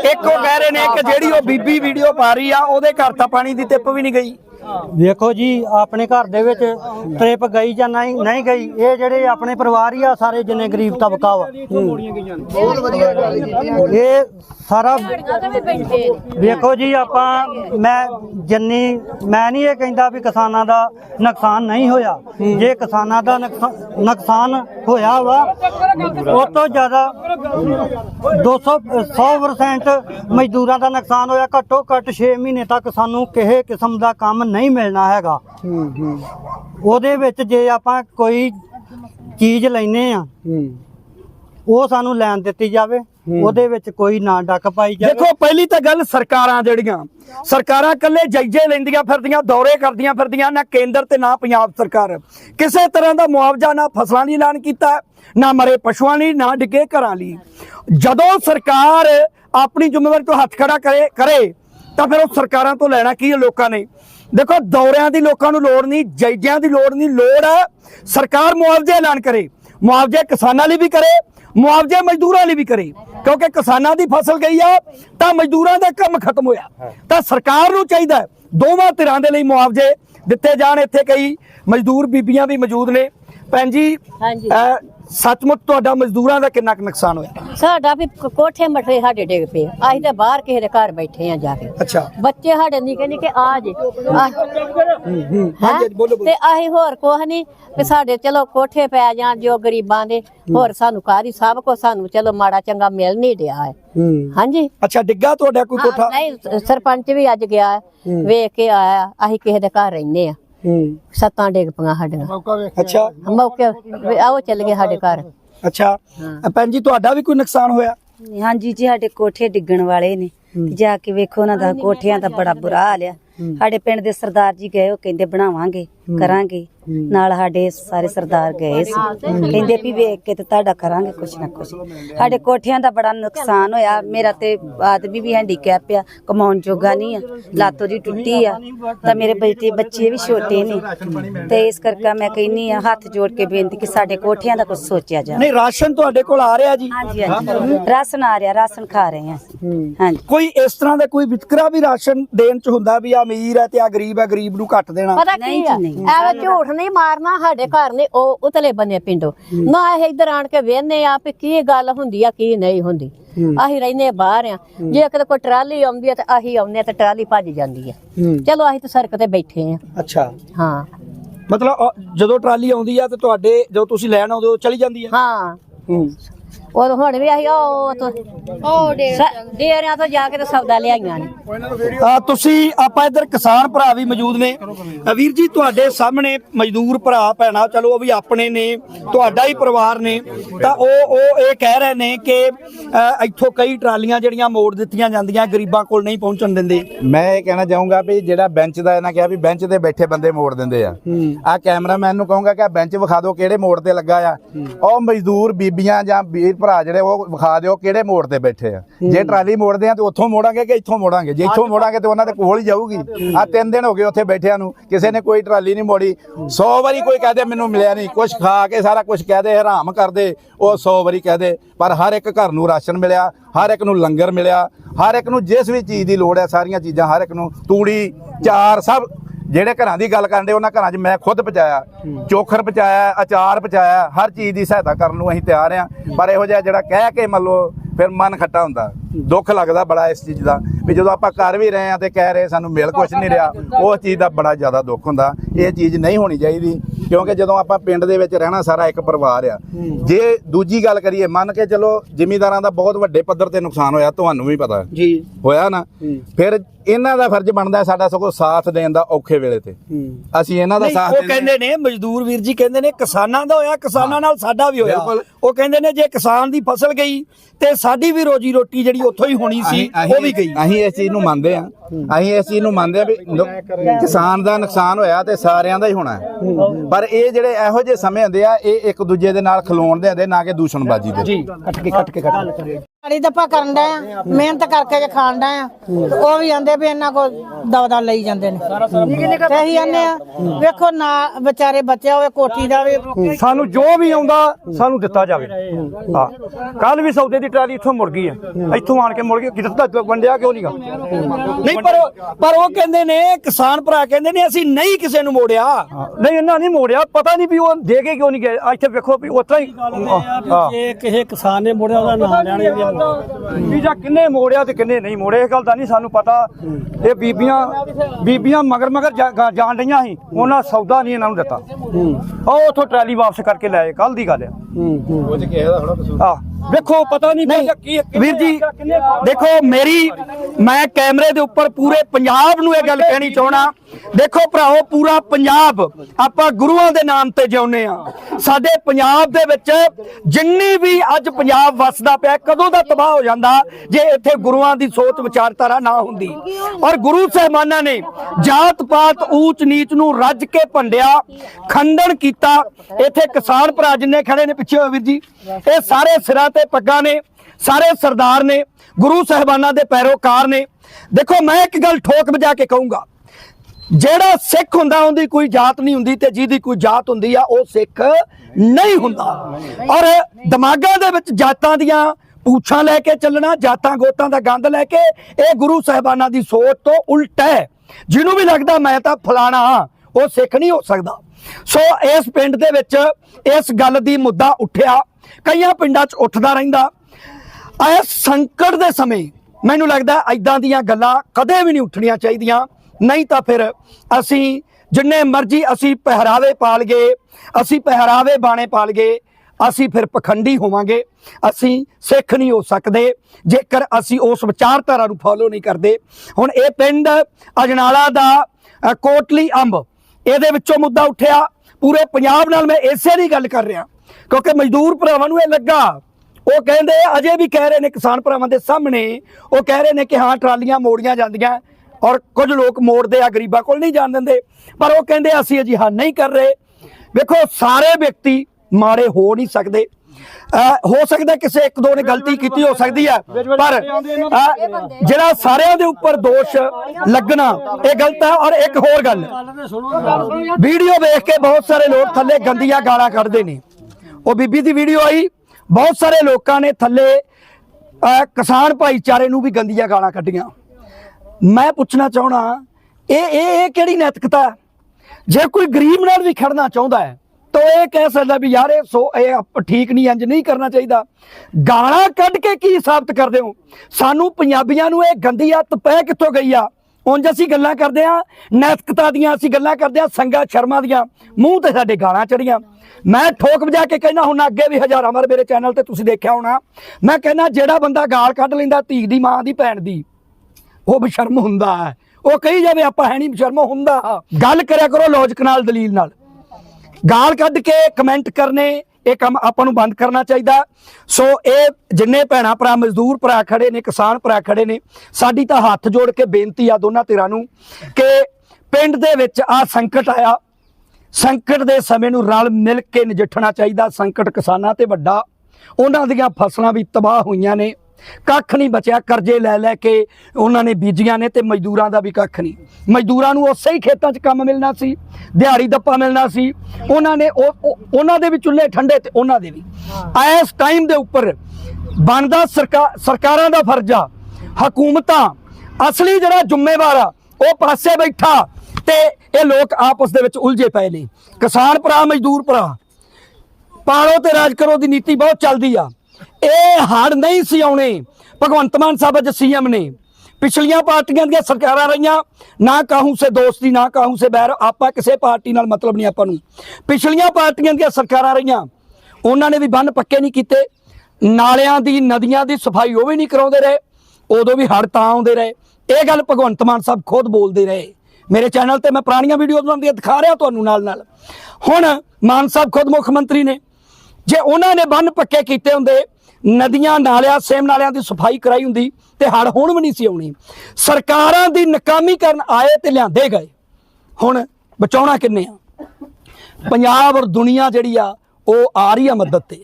ਇੱਕ ਉਹ ਕਹਿ ਰਹੇ ਨੇ ਕਿ ਜਿਹੜੀ ਉਹ ਬੀਬੀ ਵੀਡੀਓ ਪਾ ਰਹੀ ਆ ਉਹਦੇ ਘਰ ਤਾਂ ਪਾਣੀ ਦੀ ਟਿੱਪ ਵੀ ਨਹੀਂ ਗਈ। ਵੇਖੋ ਜੀ, ਆਪਣੇ ਘਰ ਦੇ ਵਿੱਚ ਟ੍ਰਿਪ ਗਈ ਜਾਂ ਨਹੀਂ ਨਹੀਂ ਗਈ, ਇਹ ਜਿਹੜੇ ਆਪਣੇ ਪਰਿਵਾਰ ਹੀ ਆ ਸਾਰੇ ਜਿੰਨੇ ਗਰੀਬ ਤਬਕਾ ਵਾ। ਬਹੁਤ ਵਧੀਆ ਗੱਲ ਇਹ ਸਾਰਾ ਵੇਖੋ ਜੀ, ਆਪਾਂ ਮੈਂ ਜਿੰਨੀ, ਮੈਂ ਨਹੀਂ ਇਹ ਕਹਿੰਦਾ ਵੀ ਕਿਸਾਨਾਂ ਦਾ ਨੁਕਸਾਨ ਨਹੀਂ ਹੋਇਆ। ਜੇ ਕਿਸਾਨਾਂ ਦਾ ਨੁਕਸਾ- ਨੁਕਸਾਨ ਹੋਇਆ ਵਾ, ਉਹ ਤੋਂ ਜ਼ਿਆਦਾ 200 100% ਮਜ਼ਦੂਰਾਂ ਦਾ ਨੁਕਸਾਨ ਹੋਇਆ, ਘੱਟੋ ਘੱਟ 6 ਮਹੀਨੇ ਤੱਕ ਸਾਨੂੰ ਕਿਸੇ ਕਿਸਮ ਦਾ ਕੰਮ ਨਹੀਂ ਮਿਲਣਾ ਹੈਗਾ। ਉਹਦੇ ਵਿੱਚ ਜੇ ਆਪਾਂ ਕੋਈ ਚੀਜ਼ ਲੈਨੇ ਆ, ਉਹ ਸਾਨੂੰ ਲੈਣ ਦਿੱਤੀ ਜਾਵੇ, ਉਹਦੇ ਵਿੱਚ ਕੋਈ ਨਾ ਡੱਕ ਪਾਈ ਜਾਵੇ। ਦੇਖੋ, ਪਹਿਲੀ ਤਾਂ ਗੱਲ ਸਰਕਾਰਾਂ ਜਿਹੜੀਆਂ, ਸਰਕਾਰਾਂ ਕੱਲੇ ਜਾਇਜੇ ਲੈਂਦੀਆਂ ਫਿਰਦੀਆਂ, ਦੌਰੇ ਕਰਦੀਆਂ ਫਿਰਦੀਆਂ, ਨਾ ਕੇਂਦਰ ਤੇ ਨਾ ਪੰਜਾਬ ਸਰਕਾਰ। ਕਿਸੇ ਤਰ੍ਹਾਂ ਦਾ ਮੁਆਵਜ਼ਾ ਨਾ ਫਸਲਾਂ ਲਈ ਐਲਾਨ ਕੀਤਾ, ਨਾ ਮਰੇ ਪਸ਼ੂਆਂ ਲਈ, ਨਾ ਡਿੱਗੇ ਘਰਾਂ ਲਈ। ਜਦੋਂ ਸਰਕਾਰ ਆਪਣੀ ਜ਼ਿੰਮੇਵਾਰੀ ਤੋਂ ਹੱਥ ਖੜਾ ਕਰੇ ਕਰੇ, ਤਾਂ ਫਿਰ ਉਹ ਸਰਕਾਰਾਂ ਤੋਂ ਲੈਣਾ ਕੀ ਹੈ ਲੋਕਾਂ ਨੇ? ਦੇਖੋ ਦੌਰਿਆਂ ਦੀ ਲੋਕਾਂ ਨੂੰ ਲੋੜ ਨਹੀਂ ਜਾਇਜਿਆਂ ਦੀ ਲੋੜ ਨਹੀਂ ਲੋੜ ਹੈ ਸਰਕਾਰ ਮੁਆਵਜ਼ੇ ਐਲਾਨ ਕਰੇ। ਮੁਆਵਜ਼ੇ ਕਿਸਾਨਾਂ ਲਈ ਵੀ ਕਰੇ ਮੁਆਵਜ਼ੇ ਮਜ਼ਦੂਰਾਂ ਲਈ ਵੀ ਕਰੇ। ਕਿਉਂਕਿ ਕਿਸਾਨਾਂ ਦੀ ਫਸਲ ਗਈ ਆ ਤਾਂ ਮਜ਼ਦੂਰਾਂ ਦਾ ਕੰਮ ਖਤਮ ਹੋਇਆ। ਤਾਂ ਸਰਕਾਰ ਨੂੰ ਚਾਹੀਦਾ ਹੈ, ਦੋਵਾਂ ਧਿਰਾਂ ਦੇ ਲਈ ਮੁਆਵਜ਼ੇ ਦਿੱਤੇ ਜਾਣ ਇੱਥੇ ਕਈ। ਮਜ਼ਦੂਰ ਬੀਬੀਆਂ ਵੀ ਮੌਜੂਦ ਨੇ। ਭੈਣ ਜੀ ਹਾਂਜੀ। ਸੱਚਮੁੱਚ ਤੁਹਾਡਾ ਮਜ਼ਦੂਰਾਂ ਦਾ ਕਿੰਨਾ ਕੁ ਨੁਕਸਾਨ ਹੋਇਆ? ਸਾਡਾ ਵੀ ਕੋ- ਕੋਠੇ ਮਠੇ ਸਾਡੇ ਡਿੱਗ ਪਏ। ਅਸੀਂ ਤੇ ਬਾਹਰ ਕਿਸੇ ਦੇ ਘਰ ਬੈਠੇ ਆ ਜਾ ਕੇ। ਅੱਛਾ। ਬੱਚੇ ਸਾਡੇ ਨਿੱਕੇ ਨਿੱਕੇ ਆ ਜੇ। ਹਾਂਜੀ, ਬੋਲੋ, ਬੋਲੋ। ਤੇ ਅਸੀਂ ਹੋਰ ਕੁਛ ਨਹੀਂ ਕਿ ਸਾਡੇ ਚਲੋ ਕੋਠੇ ਪੈ ਜਾਣ ਜੋ ਗਰੀਬਾਂ ਦੇ। ਹੋਰ ਸਾਨੂੰ ਕਾਹਦੀ ਸਭ ਕੋ ਸਾਨੂੰ ਚਲੋ ਮਾੜਾ ਚੰਗਾ ਮਿਲ ਨਹੀਂ ਰਿਹਾ ਹੈ। ਹਾਂਜੀ ਅੱਛਾ ਡਿੱਗਾ ਤੁਹਾਡਾ ਕੋਈ ਹਾਂ, ਕੋਠਾ? ਨਹੀਂ ਸਰਪੰਚ ਵੀ ਅੱਜ ਗਿਆ ਹੈ, ਵੇਖ ਕੇ ਆਇਆ ਅਸੀਂ ਕਿਸੇ ਦੇ ਘਰ ਰਹਿੰਦੇ ਆ ਸੱਤਾਂ ਡਿੱਗ ਪਈਆਂ ਸਾਡੀਆਂ। ਅੱਛਾ। ਮੌਕੇ ਵੀ ਆਓ ਚੱਲ ਗਏ ਸਾਡੇ ਘਰ। ਅੱਛਾ। ਅਹ, ਭੈਣ ਜੀ ਤੁਹਾਡਾ ਵੀ ਕੋਈ ਨੁਕਸਾਨ ਹੋਇਆ? ਹਾਂਜੀ ਜੀ ਸਾਡੇ ਕੋਠੇ ਡਿੱਗਣ ਵਾਲੇ ਨੇ। ਤੇ ਜਾ ਕੇ ਵੇਖੋ ਉਹਨਾਂ ਦਾ ਕੋਠਿਆਂ ਦਾ ਬੜਾ ਬੁਰਾ ਹਾਲ ਆ। ਸਾਡੇ ਪਿੰਡ ਦੇ ਸਰਦਾਰ ਜੀ ਗਏ ਉਹ ਕਹਿੰਦੇ ਬਣਾਵਾਂਗੇ ਕਰਾਂਗੇ। ਨਾਲ ਸਾਡੇ ਸਾਰੇ ਸਰਦਾਰ ਗਏ ਸੀ। ਕਹਿੰਦੇ ਵੀ ਵੇਖ ਕੇ ਤੇ ਤੁਹਾਡਾ ਕਰਾਂਗੇ ਕੁਛ ਨਾ ਕੁਛ। ਸਾਡੇ ਕੋਠਿਆਂ ਦਾ ਬੜਾ ਨੁਕਸਾਨ ਹੋਇਆ। ਮੇਰਾ ਤੇ ਆਦਮੀ ਵੀ ਹੈਂਡੀਕੈਪ ਆ ਕਮਾਉਣ ਜੋਗਾ ਨਹੀਂ ਆ। ਲੱਤ ਉਹਦੀ ਟੁੱਟੀ ਆ। ਤਾਂ ਮੇਰੇ ਬੱਚੇ ਬੱਚੇ ਵੀ ਛੋਟੇ ਨੇ। ਤੇ ਇਸ ਕਰਕੇ ਮੈਂ ਕਹਿੰਨੀ ਆ ਹੱਥ ਜੋੜ ਕੇ ਬੇਨਤੀ ਕਿ ਸਾਡੇ ਕੋਠਿਆਂ ਦਾ ਕੁਝ ਸੋਚਿਆ ਜਾਵੇ। ਨਹੀਂ ਰਾਸ਼ਨ ਤੁਹਾਡੇ ਕੋਲ ਆ ਰਿਹਾ ਜੀ? ਹਾਂਜੀ ਹਾਂਜੀ। ਰਾਸ਼ਨ ਆ ਰਿਹਾ ਰਾਸ਼ਨ ਖਾ ਰਹੇ ਹਾਂ। ਅਸੀਂ। ਹਾਂਜੀ। ਕੋਈ ਇਸ ਤਰ੍ਹਾਂ ਦਾ ਕੋਈ ਵਿਤਕਰਾ ਵੀ ਰਾਸ਼ਨ ਦੇਣ ਚ ਹੁੰਦਾ ਵੀ ਆ ਅਮੀਰ ਹੈ ਤੇ ਆ ਗਰੀਬ ਹੈ ਗਰੀਬ ਨੂੰ ਘੱਟ ਦੇਣਾ। ਪਤਾ ਕੀ ਨਹੀਂ। ਆ। ਐਵੇਂ ਝੂਠ ਨਹੀਂ ਮਾਰਨਾ ਸਾਡੇ ਘਰ ਨੇ ਉਹ ਉਤਲੇ ਬੰਨੇ ਪਿੰਡੋਂ। ਨਾ ਇਹ ਇੱਧਰ ਆਣ ਕੇ ਵੇਖਨੇ ਆ ਵੀ ਕੀ ਗੱਲ ਹੁੰਦੀ ਆ ਕੀ ਨਹੀਂ ਹੁੰਦੀ। ਅਸੀਂ ਰਹਿੰਦੇ ਬਾਹਰ ਆ। ਜੇ ਕਿਤੇ ਕੋਈ ਟਰਾਲੀ ਆਉਂਦੀ ਆ ਤੇ ਅਸੀਂ ਆਉਂਦੇ ਤੇ ਟਰਾਲੀ ਭੱਜ ਜਾਂਦੀ ਆ। ਚਲੋ ਅਸੀਂ ਤਾਂ ਸੜਕ ਤੇ ਬੈਠੇ ਆ। ਅੱਛਾ। ਹਾਂ। ਮਤਲਬ ਜਦੋਂ ਟਰਾਲੀ ਆਉਂਦੀ ਆ ਤੇ ਤੁਹਾਡੇ ਜਦੋਂ ਤੁਸੀਂ ਲੈਣ ਆਉਂਦੇ ਹੋ ਚਲੀ ਜਾਂਦੀ ਆ? ਹਾਂ। ਹੂੰ। ਉਹ ਹੁਣ ਵੀ ਅਸੀਂ ਉਹ ਤੋਂ ਉਹ ਡੇਰਿਆਂ ਤੋਂ ਜਾ ਕੇ ਤੇ ਸੌਦਾ ਲਿਆਈਆਂ ਨੇ। ਆ ਤੁਸੀਂ ਆਪਾਂ ਇੱਧਰ ਕਿਸਾਨ ਭਰਾ ਵੀ ਮੌਜੂਦ ਨੇ। ਅ, ਵੀਰ ਜੀ ਤੁਹਾਡੇ ਸਾਹਮਣੇ ਮਜ਼ਦੂਰ ਭਰਾ ਭੈਣਾ ਚਲੋ ਉਹ ਵੀ ਆਪਣੇ ਨੇ ਤੁਹਾਡਾ ਹੀ ਪਰਿਵਾਰ ਨੇ। ਤਾਂ ਉਹ ਉਹ ਇਹ ਕਹਿ ਰਹੇ ਨੇ ਕਿ ਅ, ਇੱਥੋਂ ਕਈ ਟਰਾਲੀਆਂ ਜਿਹੜੀਆਂ ਮੋੜ ਦਿੱਤੀਆਂ ਜਾਂਦੀਆਂ ਗਰੀਬਾਂ ਕੋਲ ਨਹੀਂ ਪਹੁੰਚਣ ਦਿੰਦੇ। ਮੈਂ ਇਹ ਕਹਿਣਾ ਚਾਹੂੰਗਾ ਵੀ ਜਿਹੜਾ ਬੈਂਚ ਦਾ ਇਹਨਾਂ ਕਿਹਾ ਵੀ ਬੈਂਚ ਤੇ ਬੈਠੇ ਬੰਦੇ ਮੋੜ ਦਿੰਦੇ ਆ। ਆ ਕੈਮਰਾਮੈਨ ਨੂੰ ਕਹੂੰਗਾ ਕਿ ਆਹ ਬੈਂਚ ਵਿਖਾ ਦਿਓ ਕਿਹੜੇ ਮੋੜ ਤੇ ਲੱਗਾ ਆ। ਉਹ ਮਜ਼ਦੂਰ ਬੀਬੀਆਂ ਜਾਂ ਵੀਰ ਭਰਾ ਜਿਹੜੇ ਉਹ ਵਿਖਾ ਦਿਓ ਕਿਹੜੇ ਮੋੜ ਤੇ ਬੈਠੇ ਆ। ਜੇ ਟਰਾਲੀ ਮੋੜਦੇ ਆ ਤੇ ਉੱਥੋਂ ਮੋੜਾਂਗੇ ਕਿ ਇੱਥੋਂ ਮੋੜਾਂਗੇ? ਜੇ ਇੱਥੋਂ ਮੋੜਾਂਗੇ ਤੇ ਉਹਨਾਂ ਦੇ ਕੋਲ ਹੀ ਜਾਊਗੀ। ਆ ਤਿੰਨ ਦਿਨ ਹੋ ਗਏ ਉੱਥੇ ਬੈਠਿਆਂ ਨੂੰ ਕਿਸੇ ਨੇ ਕੋਈ ਟਰਾਲੀ ਨਹੀਂ ਮੋੜੀ। 100 ਵਾਰੀ ਕੋਈ ਕਹਦੇ ਮੈਨੂੰ ਮਿਲਿਆ ਨਹੀਂ। ਕੁਝ ਖਾ ਕੇ ਸਾਰਾ ਕੁਝ ਕਹਦੇ ਹਰਾਮ ਕਰਦੇ ਉਹ 100 ਵਾਰੀ ਕਹਦੇ ਪਰ ਹਰ ਇੱਕ ਘਰ ਨੂੰ ਰਾਸ਼ਨ ਮਿਲਿਆ ਹਰ ਇੱਕ ਨੂੰ ਲੰਗਰ ਮਿਲਿਆ ਹਰ ਇੱਕ ਨੂੰ ਜਿਸ ਵੀ ਚੀਜ਼ ਦੀ ਲੋੜ ਹੈ ਸਾਰੀਆਂ ਚੀਜ਼ਾਂ ਹਰ ਇੱਕ ਨੂੰ ਤੂੜੀ ਚਾਰ ਸਭ ਜਿਹੜੇ ਘਰਾਂ ਦੀ ਗੱਲ ਕਰਨ ਦੇ ਉਹਨਾਂ ਘਰਾਂ 'ਚ ਮੈਂ ਖੁਦ ਪਹੁੰਚਾਇਆ ਚੋਖਰ ਪਹੁੰਚਾਇਆ ਅਚਾਰ ਪਹੁੰਚਾਇਆ ਹਰ ਚੀਜ਼ ਦੀ ਸਹਾਇਤਾ ਕਰਨ ਨੂੰ ਅਸੀਂ ਤਿਆਰ ਆ ਪਰ ਇਹੋ ਜਿਹਾ ਜਿਹੜਾ ਕਹਿ ਕੇ ਮੰਨ ਲਓ ਫਿਰ ਮਨ ਖੱਟਾ ਹੁੰਦਾ। ਦੁੱਖ ਲੱਗਦਾ ਬੜਾ ਇਸ ਚੀਜ਼ ਦਾ ਵੀ ਜਦੋਂ ਆਪਾਂ ਕਰ ਵੀ ਰਹੇ ਆ ਤੇ ਕਹਿ ਰਹੇ ਸਾਨੂੰ ਮਿਲ ਕੁਛ ਨਹੀਂ ਰਿਹਾ ਉਸ ਚੀਜ਼ ਦਾ ਬੜਾ ਜ਼ਿਆਦਾ ਦੁੱਖ ਹੁੰਦਾ। ਇਹ ਚੀਜ਼ ਨਹੀਂ ਹੋਣੀ ਚਾਹੀਦੀ ਕਿਉਂਕਿ ਜਦੋਂ ਆਪਾਂ ਪਿੰਡ ਦੇ ਵਿੱਚ ਰਹਿਣਾ ਸਾਰਾ ਇੱਕ ਪਰਿਵਾਰ ਆ। ਜੇ ਦੂਜੀ ਗੱਲ ਕਰੀਏ ਮੰਨ ਕੇ ਚਲੋ ਜ਼ਿਮੀਂਦਾਰਾਂ ਦਾ ਬਹੁਤ ਵੱਡੇ ਪੱਧਰ ਤੇ ਨੁਕਸਾਨ ਹੋਇਆ ਤੁਹਾਨੂੰ ਵੀ ਪਤਾ। ਜੀ। ਹੋਇਆ ਨਾ? ਫਿਰ ਇਹਨਾਂ ਦਾ ਫਰਜ਼ ਬਣਦਾ ਸਾਡਾ ਸਗੋਂ ਸਾਥ ਦੇਣ ਦਾ ਔਖੇ ਵੇਲੇ ਤੇ। ਅਸੀਂ ਇਹਨਾਂ ਦਾ ਸਾਥ ਉਹ। ਕਹਿੰਦੇ ਨੇ ਮਜ਼ਦੂਰ ਵੀਰ ਜੀ ਕਹਿੰਦੇ ਨੇ ਕਿਸਾਨਾਂ ਦਾ ਹੋਇਆ ਕਿਸਾਨਾਂ ਨਾਲ ਸਾਡਾ ਵੀ ਹੋਇਆ। ਉਹ ਕਹਿੰਦੇ ਨੇ ਜੇ ਕਿਸਾਨ ਦੀ ਫਸਲ ਗਈ ਤੇ ਸਾਡੀ ਵੀ ਰੋਜੀ ਰੋਟੀ ਜਿਹੜੀ ਉੱਥੋਂ ਹੀ ਹੋਣੀ ਸੀ ਅਸੀਂ- ਉਹ ਵੀ ਗਈ। ਅਸੀਂ ਇਸ ਚੀਜ਼ ਨੂੰ ਮੰਨਦੇ ਆ ਅਸੀਂ ਇਸ ਚੀਜ਼ ਨੂੰ ਮੰਨਦੇ ਆ ਵੀ ਨੁ- ਕਿਸਾਨ ਦਾ ਨੁਕਸਾਨ ਹੋਇਆ ਤੇ ਸਾਰਿਆਂ ਦਾ ਹੀ ਹੋਣਾ ਹੈ। ਪਰ ਇਹ ਜਿਹੜੇ ਇਹੋ ਜਿਹੇ ਸਮੇਂ ਹੁੰਦੇ ਆ ਇਹ ਇੱਕ ਦੂਜੇ ਦੇ ਨਾਲ ਖਲੋਣ ਦੇ ਹੁੰਦੇ ਨਾ ਕਿ ਦੂਸ਼ਣਬਾਜ਼ੀ ਦੇ। ਜੀ। ਕੱਟ ਕੇ ਕੱਟ ਕੇ ਕੱਟ ਕੇ। ਸਾਡੀ ਦੱਪਾ ਕਰਨ ਦਾ ਆ ਮਿਹਨਤ ਕਰਕੇ ਜੇ ਖਾਣ ਦਾ ਆ ਉਹ ਵੀ ਆਂਦੇ ਵੀ ਇਹਨਾਂ ਕੋ ਦਵਦਾ ਲਈ ਜਾਂਦੇ ਨੇ। ਤੇ ਅਸੀਂ ਆਨੇ ਆ ਵੇਖੋ ਨਾ ਵਿਚਾਰੇ ਬੱਚੇ ਹੋਵੇ ਕੋਠੀ ਦਾ ਵੀ ਸਾਨੂੰ ਜੋ ਵੀ ਆਉਂਦਾ ਸਾਨੂੰ ਦਿੱਤਾ ਜਾਵੇ। ਹਾਂ। ਕੱਲ ਵੀ ਸੌਦੇ ਦੀ ਟਰਾਲੀ ਇੱਥੋਂ ਮੁੜ ਗਈ ਹੈ ਇੱਥੋਂ ਆਣ ਕੇ ਮੁੜ ਗਈ ਕਿਤੇ ਵੰਡਿਆ ਕਿਉਂ ਨਹੀਂਗਾ ਨਹੀਂ ਪਰ ਪਰ ਉਹ ਕਹਿੰਦੇ ਨੇ ਕਿਸਾਨ ਭਰਾ ਕਹਿੰਦੇ ਨੇ ਅਸੀਂ ਨਹੀਂ ਕਿਸੇ ਨੂੰ ਮੋੜਿਆ। ਨਹੀਂ ਇਹਨਾਂ ਨਹੀਂ ਮੋੜਿਆ। ਪਤਾ ਨਹੀਂ ਵੀ ਉਹ ਦੇ ਕੇ ਕਿਉਂ ਨਹੀਂ ਗਏ ਆ ਇੱਥੇ ਵੇਖੋ ਵੀ ਉਤਰਾ ਹੀ ਹਾਂ ਜੇ ਕਿਸੇ ਕਿਸਾਨ ਨੇ ਮੋੜਿਆ ਉਹਦਾ ਨਾਮ ਲੈਣਾ ਹੀ ਵੀ ਜਾਂ ਕਿੰਨੇ ਮੋੜਿਆ ਤੇ ਕਿੰਨੇ ਨਹੀਂ ਮੋੜੇ ਇਸ ਗੱਲ ਦਾ ਨਹੀਂ ਸਾਨੂੰ ਪਤਾ। ਇਹ ਬੀਬੀਆਂ ਬੀਬੀਆਂ ਮਗਰ ਮਗਰ ਜਾਣ ਡਈਆਂ ਸੀ ਉਹਨਾਂ ਸੌਦਾ ਨਹੀਂ ਇਹਨਾਂ ਨੂੰ ਦਿੱਤਾ। ਉਹ ਉਥੋਂ ਟਰਾਲੀ ਵਾਪਸ ਕਰਕੇ ਲੈ ਆਏ ਕੱਲ ਦੀ ਗੱਲ ਆ। ਉਹ ਚ ਕਿਸੇ ਦਾ ਥੋੜਾ ਕਸੂਰ ਆ ਵੇਖੋ ਪਤਾ ਨਹੀਂ ਨਹੀਂ ਕੀ ਵੀਰ ਜੀ ਦੇਖੋ ਮੇਰੀ ਮੈਂ ਕੈਮਰੇ ਦੇ ਉੱਪਰ ਪੂਰੇ ਪੰਜਾਬ ਨੂੰ ਇਹ ਗੱਲ ਕਹਿਣੀ ਚਾਹਣਾ ਦੇਖੋ ਭਰਾਓ ਪੂਰਾ ਪੰਜਾਬ ਆਪਾਂ ਗੁਰੂਆਂ ਦੇ ਨਾਮ ਤੇ ਜਿਉਂਦੇ ਆ ਸਾਡੇ ਪੰਜਾਬ ਦੇ ਵਿੱਚ ਜਿੰਨੀ ਵੀ ਅੱਜ ਪੰਜਾਬ ਵਸਦਾ ਪਿਆ ਕਦੋਂ ਦਾ ਤਬਾਹ ਹੋ ਜਾਂਦਾ ਜੇ ਇੱਥੇ ਗੁਰੂਆਂ ਦੀ ਸੋਚ ਵਿਚਾਰਧਾਰਾ ਨਾ ਹੁੰਦੀ। ਔਰ ਗੁਰੂ ਸਾਹਿਬਾਨਾਂ ਨੇ ਜਾਤ ਪਾਤ ਊਚ ਨੀਚ ਨੂੰ ਰੱਜ ਕੇ ਭੰਡਿਆ ਖੰਡਨ ਕੀਤਾ। ਇੱਥੇ ਕਿਸਾਨ ਭਰਾ ਜਿੰਨੇ ਖੜੇ ਨੇ ਪਿੱਛੇ ਹੋਏ ਵੀਰ ਜੀ ਇਹ ਸਾਰੇ ਸਿਰਾਂ ਤੇ ਪੱਗਾਂ ਨੇ ਸਾਰੇ ਸਰਦਾਰ ਨੇ ਗੁਰੂ ਸਾਹਿਬਾਨਾਂ ਦੇ ਪੈਰੋਕਾਰ ਨੇ। ਦੇਖੋ ਮੈਂ ਇੱਕ ਗੱਲ ਠੋਕ ਵਜਾ ਕੇ ਕਹੂੰਗਾ। ਜਿਹੜਾ ਸਿੱਖ ਹੁੰਦਾ ਉਹਦੀ ਕੋਈ ਜਾਤ ਨਹੀਂ ਹੁੰਦੀ ਤੇ ਜਿਹਦੀ ਕੋਈ ਜਾਤ ਹੁੰਦੀ ਆ ਉਹ ਸਿੱਖ ਨਹੀਂ ਹੁੰਦਾ। ਔਰ ਦਿਮਾਗਾਂ ਦੇ ਵਿੱਚ ਜਾਤਾਂ ਦੀਆਂ ਪੂਛਾਂ ਲੈ ਕੇ ਚੱਲਣਾ ਜਾਤਾਂ ਗੋਤਾਂ ਦਾ ਗੰਦ ਲੈ ਕੇ ਇਹ ਗੁਰੂ ਸਾਹਿਬਾਨਾਂ ਦੀ ਸੋਚ ਤੋਂ ਉਲਟਾ ਹੈ। ਜਿਹਨੂੰ ਵੀ ਲੱਗਦਾ ਮੈਂ ਤਾਂ ਫਲਾਣਾ ਹਾਂ, ਉਹ ਸਿੱਖ ਨਹੀਂ ਹੋ ਸਕਦਾ। ਸੋ ਇਸ ਪਿੰਡ ਦੇ ਵਿੱਚ ਇਸ ਗੱਲ ਦੀ ਮੁੱਦਾ ਉੱਠਿਆ। ਕਈਆਂ ਪਿੰਡਾਂ 'ਚ ਉੱਠਦਾ ਰਹਿੰਦਾ। ਇਸ ਸੰਕਟ ਦੇ ਸਮੇਂ ਮੈਨੂੰ ਲੱਗਦਾ ਐਦਾਂ ਦੀਆਂ ਗੱਲਾਂ ਕਦੇ ਵੀ ਨਹੀਂ ਉੱਠਣੀਆਂ ਚਾਹੀਦੀਆਂ। ਨਹੀਂ ਤਾਂ ਫਿਰ ਅਸੀਂ ਜਿੰਨੇ ਮਰਜ਼ੀ ਅਸੀਂ ਪਹਿਰਾਵੇ ਪਾਲ ਗਏ ਅਸੀਂ ਪਹਿਰਾਵੇ ਬਾਣੇ ਪਾਲ ਗਏ ਅਸੀਂ ਫਿਰ ਪਖੰਡੀ ਹੋਵਾਂਗੇ। ਅਸੀਂ ਸਿੱਖ ਨਹੀਂ ਹੋ ਸਕਦੇ, ਜੇਕਰ ਅਸੀਂ ਉਸ ਵਿਚਾਰਧਾਰਾ ਨੂੰ ਫੋਲੋ ਨਹੀਂ ਕਰਦੇ। ਹੁਣ ਇਹ ਪਿੰਡ ਅਜਨਾਲਾ ਦਾ ਕੋਟਲੀ ਅੰਬ, ਇਹਦੇ ਵਿੱਚੋਂ ਮੁੱਦਾ ਉੱਠਿਆ। ਪੂਰੇ ਪੰਜਾਬ ਨਾਲ ਮੈਂ ਇਸੇ ਦੀ ਗੱਲ ਕਰ ਰਿਹਾ। ਕਿਉਂਕਿ ਮਜ਼ਦੂਰ ਭਰਾਵਾਂ ਨੂੰ ਇਹ ਲੱਗਾ। ਉਹ ਕਹਿੰਦੇ ਅਜੇ ਵੀ ਕਹਿ ਰਹੇ ਨੇ ਕਿਸਾਨ ਭਰਾਵਾਂ ਦੇ ਸਾਹਮਣੇ। ਉਹ ਕਹਿ ਰਹੇ ਨੇ ਕਿ ਹਾਂ ਟਰਾਲੀਆਂ ਮੋੜੀਆਂ ਜਾਂਦੀਆਂ ਔਰ ਕੁਝ ਲੋਕ ਮੋੜਦੇ ਆ ਗਰੀਬਾਂ ਕੋਲ ਨਹੀਂ ਜਾਣ ਦਿੰਦੇ। ਪਰ ਉਹ ਕਹਿੰਦੇ ਅਸੀਂ ਅਜਿਹਾ ਨਹੀਂ ਕਰ ਰਹੇ। ਵੇਖੋ ਸਾਰੇ ਵਿਅਕਤੀ ਮਾੜੇ ਹੋ ਨਹੀਂ ਸਕਦੇ। ਹੋ ਸਕਦਾ ਕਿਸੇ ਇੱਕ ਦੋ ਨੇ ਗਲਤੀ ਕੀਤੀ ਹੋ ਸਕਦੀ ਹੈ ਪਰ ਜਿਹੜਾ ਸਾਰਿਆਂ ਦੇ ਉੱਪਰ ਦੋਸ਼ ਲੱਗਣਾ ਇਹ ਗਲਤ ਹੈ। ਔਰ ਇੱਕ ਹੋਰ ਗੱਲ ਵੀਡੀਓ ਵੇਖ ਕੇ ਬਹੁਤ ਸਾਰੇ ਲੋਕ ਥੱਲੇ ਗੰਦੀਆਂ ਗਾਲਾਂ ਕੱਢਦੇ ਨੇ। ਉਹ ਬੀਬੀ ਦੀ ਵੀਡੀਓ ਆਈ। ਬਹੁਤ ਸਾਰੇ ਲੋਕਾਂ ਨੇ ਥੱਲੇ ਕਿਸਾਨ ਭਾਈਚਾਰੇ ਨੂੰ ਵੀ ਗੰਦੀਆਂ ਗਾਲਾਂ ਕੱਢੀਆਂ। ਮੈਂ ਪੁੱਛਣਾ ਚਾਹਣਾ ਇਹ ਇਹ ਇਹ ਕਿਹੜੀ ਨੈਤਿਕਤਾ ਹੈ? ਜੇ ਕੋਈ ਗਰੀਬ ਨਾਲ ਵੀ ਖੜਨਾ ਚਾਹੁੰਦਾ ਹੈ, ਤਾਂ ਇਹ ਕਹਿ ਸਕਦਾ ਵੀ ਯਾਰ ਇਹ ਸੋ, ਇਹ ਆਪ- ਠੀਕ ਨਹੀਂ, ਇੰਜ ਨਹੀਂ ਕਰਨਾ ਚਾਹੀਦਾ। ਗਾਲਾਂ ਕੱਢ ਕੇ ਕੀ ਸਾਬਤ ਕਰਦੇ ਹੋ? ਸਾਨੂੰ ਪੰਜਾਬੀਆਂ ਨੂੰ ਇਹ ਗੰਦੀ ਆਦਤ ਪੈ ਕਿੱਥੋਂ ਗਈ ਆ? ਉਂਝ ਅਸੀਂ ਗੱਲਾਂ ਕਰਦੇ ਆ ਨੈਤਿਕਤਾ ਦੀਆਂ ਅਸੀਂ ਗੱਲਾਂ ਕਰਦੇ ਆ ਸੰਗਾ ਸ਼ਰਮਾ ਦੀਆਂ। ਮੂੰਹ ਤੇ ਸਾਡੇ ਗਾਲਾਂ ਚੜੀਆਂ ਮੈਂ ਠੋਕ ਵਜਾ ਕੇ ਕਹਿੰਦਾ ਹੁਣ ਅੱਗੇ ਵੀ ਹਜ਼ਾਰਾਂ ਵਾਰ ਮੇਰੇ ਚੈਨਲ ਤੇ ਤੁਸੀਂ ਦੇਖਿਆ ਹੋਣਾ। ਮੈਂ ਕਹਿੰਦਾ ਜਿਹੜਾ ਬੰਦਾ ਗਾਲ ਕੱਢ ਲੈਂਦਾ ਧੀ ਦੀ, ਮਾਂ ਦੀ, ਭੈਣ ਦੀ, ਉਹ ਬਸ਼ਰਮ ਹੁੰਦਾ ਹੈ। ਉਹ ਕਹੀ ਜਾਵੇ, ਆਪਾਂ ਹੈ ਨਹੀਂ ਬਸ਼ਰਮ ਹੁੰਦਾ ਗੱਲ ਕਰਿਆ ਕਰੋ ਲੌਜੀਕ ਨਾਲ, ਦਲੀਲ ਨਾਲ। ਗਾਲ ਕੱਢ ਕੇ ਕਮੈਂਟ ਕਰਨੇ, ਇਹ ਕੰਮ ਆਪਾਂ ਨੂੰ ਬੰਦ ਕਰਨਾ ਚਾਹੀਦਾ। ਸੋ ਇਹ ਜਿੰਨੇ ਭੈਣਾ ਭਰਾ, ਮਜ਼ਦੂਰ ਭਰਾ ਖੜੇ ਨੇ, ਕਿਸਾਨ ਭਰਾ ਖੜੇ ਨੇ, ਸਾਡੀ ਤਾਂ ਹੱਥ ਜੋੜ ਕੇ ਬੇਨਤੀ ਆ ਦੋਨਾਂ ਧਿਰਾਂ ਨੂੰ ਕਿ ਪਿੰਡ ਦੇ ਵਿੱਚ ਆ ਸੰਕਟ ਆਇਆ। ਸੰਕਟ ਦੇ ਸਮੇਂ ਨੂੰ ਰਲ ਮਿਲ ਕੇ ਨਜਿੱਠਣਾ ਚਾਹੀਦਾ। ਸੰਕਟ ਕਿਸਾਨਾਂ ਤੇ ਵੱਡਾ। ਉਹਨਾਂ ਦੀਆਂ ਫਸਲਾਂ ਵੀ ਤਬਾਹ ਹੋਈਆਂ ਨੇ। ਕੱਖ ਨਹੀਂ ਬਚਿਆ, ਕਰਜ਼ੇ ਲੈ ਲੈ ਕੇ ਉਹਨਾਂ ਨੇ ਬੀਜੀਆਂ ਨੇ ਤੇ ਮਜ਼ਦੂਰਾਂ ਦਾ ਵੀ ਕੱਖ ਨਹੀਂ। ਮਜ਼ਦੂਰਾਂ ਨੂੰ ਉਸੇ ਹੀ ਖੇਤਾਂ 'ਚ ਕੰਮ ਮਿਲਣਾ ਸੀ, ਦਿਹਾੜੀ ਦੱਪਾ ਮਿਲਣਾ ਸੀ। ਉਹਨਾਂ ਨੇ ਉਹ ਉਹਨਾਂ ਦੇ ਵੀ ਚੁੱਲ੍ਹੇ ਠੰਡੇ ਤੇ ਉਹਨਾਂ ਦੇ ਵੀ। ਇਸ ਟਾਈਮ ਦੇ ਉੱਪਰ ਬਣਦਾ ਸਰਕਾਰ ਸਰਕਾਰਾਂ ਦਾ ਫਰਜ਼ ਆ। ਹਕੂਮਤਾਂ ਅਸਲੀ ਜਿਹੜਾ ਜ਼ਿੰਮੇਵਾਰ ਆ, ਉਹ ਪਾਸੇ ਬੈਠਾ। ਤੇ ਇਹ ਲੋਕ ਆਪਸ ਦੇ ਵਿੱਚ ਉਲਝੇ ਪਏ ਨੇ। ਕਿਸਾਨ ਭਰਾ, ਮਜ਼ਦੂਰ ਭਰਾ, ਪਾਲੋ ਤੇ ਰਾਜ ਕਰੋ ਦੀ ਨੀਤੀ ਬਹੁਤ ਚੱਲਦੀ ਆ। ਇਹ ਹੜ ਨਹੀਂ ਸੀ ਆਉਣੇ। ਭਗਵੰਤ ਮਾਨ ਸਾਹਿਬ ਅੱਜ ਸੀਐਮ ਨੇ। ਪਿਛਲੀਆਂ ਪਾਰਟੀਆਂ ਦੀਆਂ ਸਰਕਾਰਾਂ ਰਹੀਆਂ, ਨਾ ਕਾਹੂ ਸੇ ਦੋਸਤੀ ਨਾ ਕਾਹੂ ਸੇ ਬੈਰ। ਆਪਾਂ ਕਿਸੇ ਪਾਰਟੀ ਨਾਲ ਮਤਲਬ ਨਹੀਂ ਆਪਾਂ ਨੂੰ। ਪਿਛਲੀਆਂ ਪਾਰਟੀਆਂ ਦੀਆਂ ਸਰਕਾਰਾਂ ਰਹੀਆਂ, ਉਹਨਾਂ ਨੇ ਵੀ ਬੰਨ ਪੱਕੇ ਨਹੀਂ ਕੀਤੇ। ਨਾਲਿਆਂ ਦੀ, ਨਦੀਆਂ ਦੀ ਸਫ਼ਾਈ ਉਹ ਵੀ ਨਹੀਂ ਕਰਾਉਂਦੇ ਰਹੇ। ਉਦੋਂ ਵੀ ਹੜ ਤਾਂ ਆਉਂਦੇ ਰਹੇ। ਇਹ ਗੱਲ ਭਗਵੰਤ ਮਾਨ ਸਾਹਿਬ ਖੁਦ ਬੋਲਦੇ ਰਹੇ। ਮੇਰੇ ਚੈਨਲ ਤੇ ਮੈਂ ਪੁਰਾਣੀਆਂ ਵੀਡੀਓ ਬਣਾਉਂਦੀ ਦੀਆਂ ਦਿਖਾ ਰਿਹਾ ਤੁਹਾਨੂੰ ਨਾਲ ਨਾਲ। ਹੁਣ ਮਾਨ ਸਾਹਿਬ ਖੁਦ ਮੁੱਖ ਮੰਤਰੀ ਨੇ, ਜੇ ਉਹਨਾਂ ਨੇ ਬੰਨ ਪੱਕੇ ਕੀਤੇ ਹੁੰਦੇ, ਨਦੀਆਂ, ਨਾਲਿਆਂ, ਸੇਮ ਨਾਲਿਆਂ ਦੀ ਸਫ਼ਾਈ ਕਰਾਈ ਹੁੰਦੀ ਤੇ ਹੜ ਹੁਣ ਵੀ ਨਹੀਂ ਸੀ ਆਉਣੀ। ਸਰਕਾਰਾਂ ਦੀ ਨਕਾਮੀ ਕਰਨ ਆਏ ਤੇ ਲਿਆਂਦੇ ਗਏ। ਹੁਣ ਬਚਾਉਣਾ ਕਿੰਨੇ ਆ? ਪੰਜਾਬ ਔਰ ਦੁਨੀਆ ਜਿਹੜੀ ਆ, ਉਹ ਆ ਰਹੀ ਆ ਮਦਦ ਤੇ।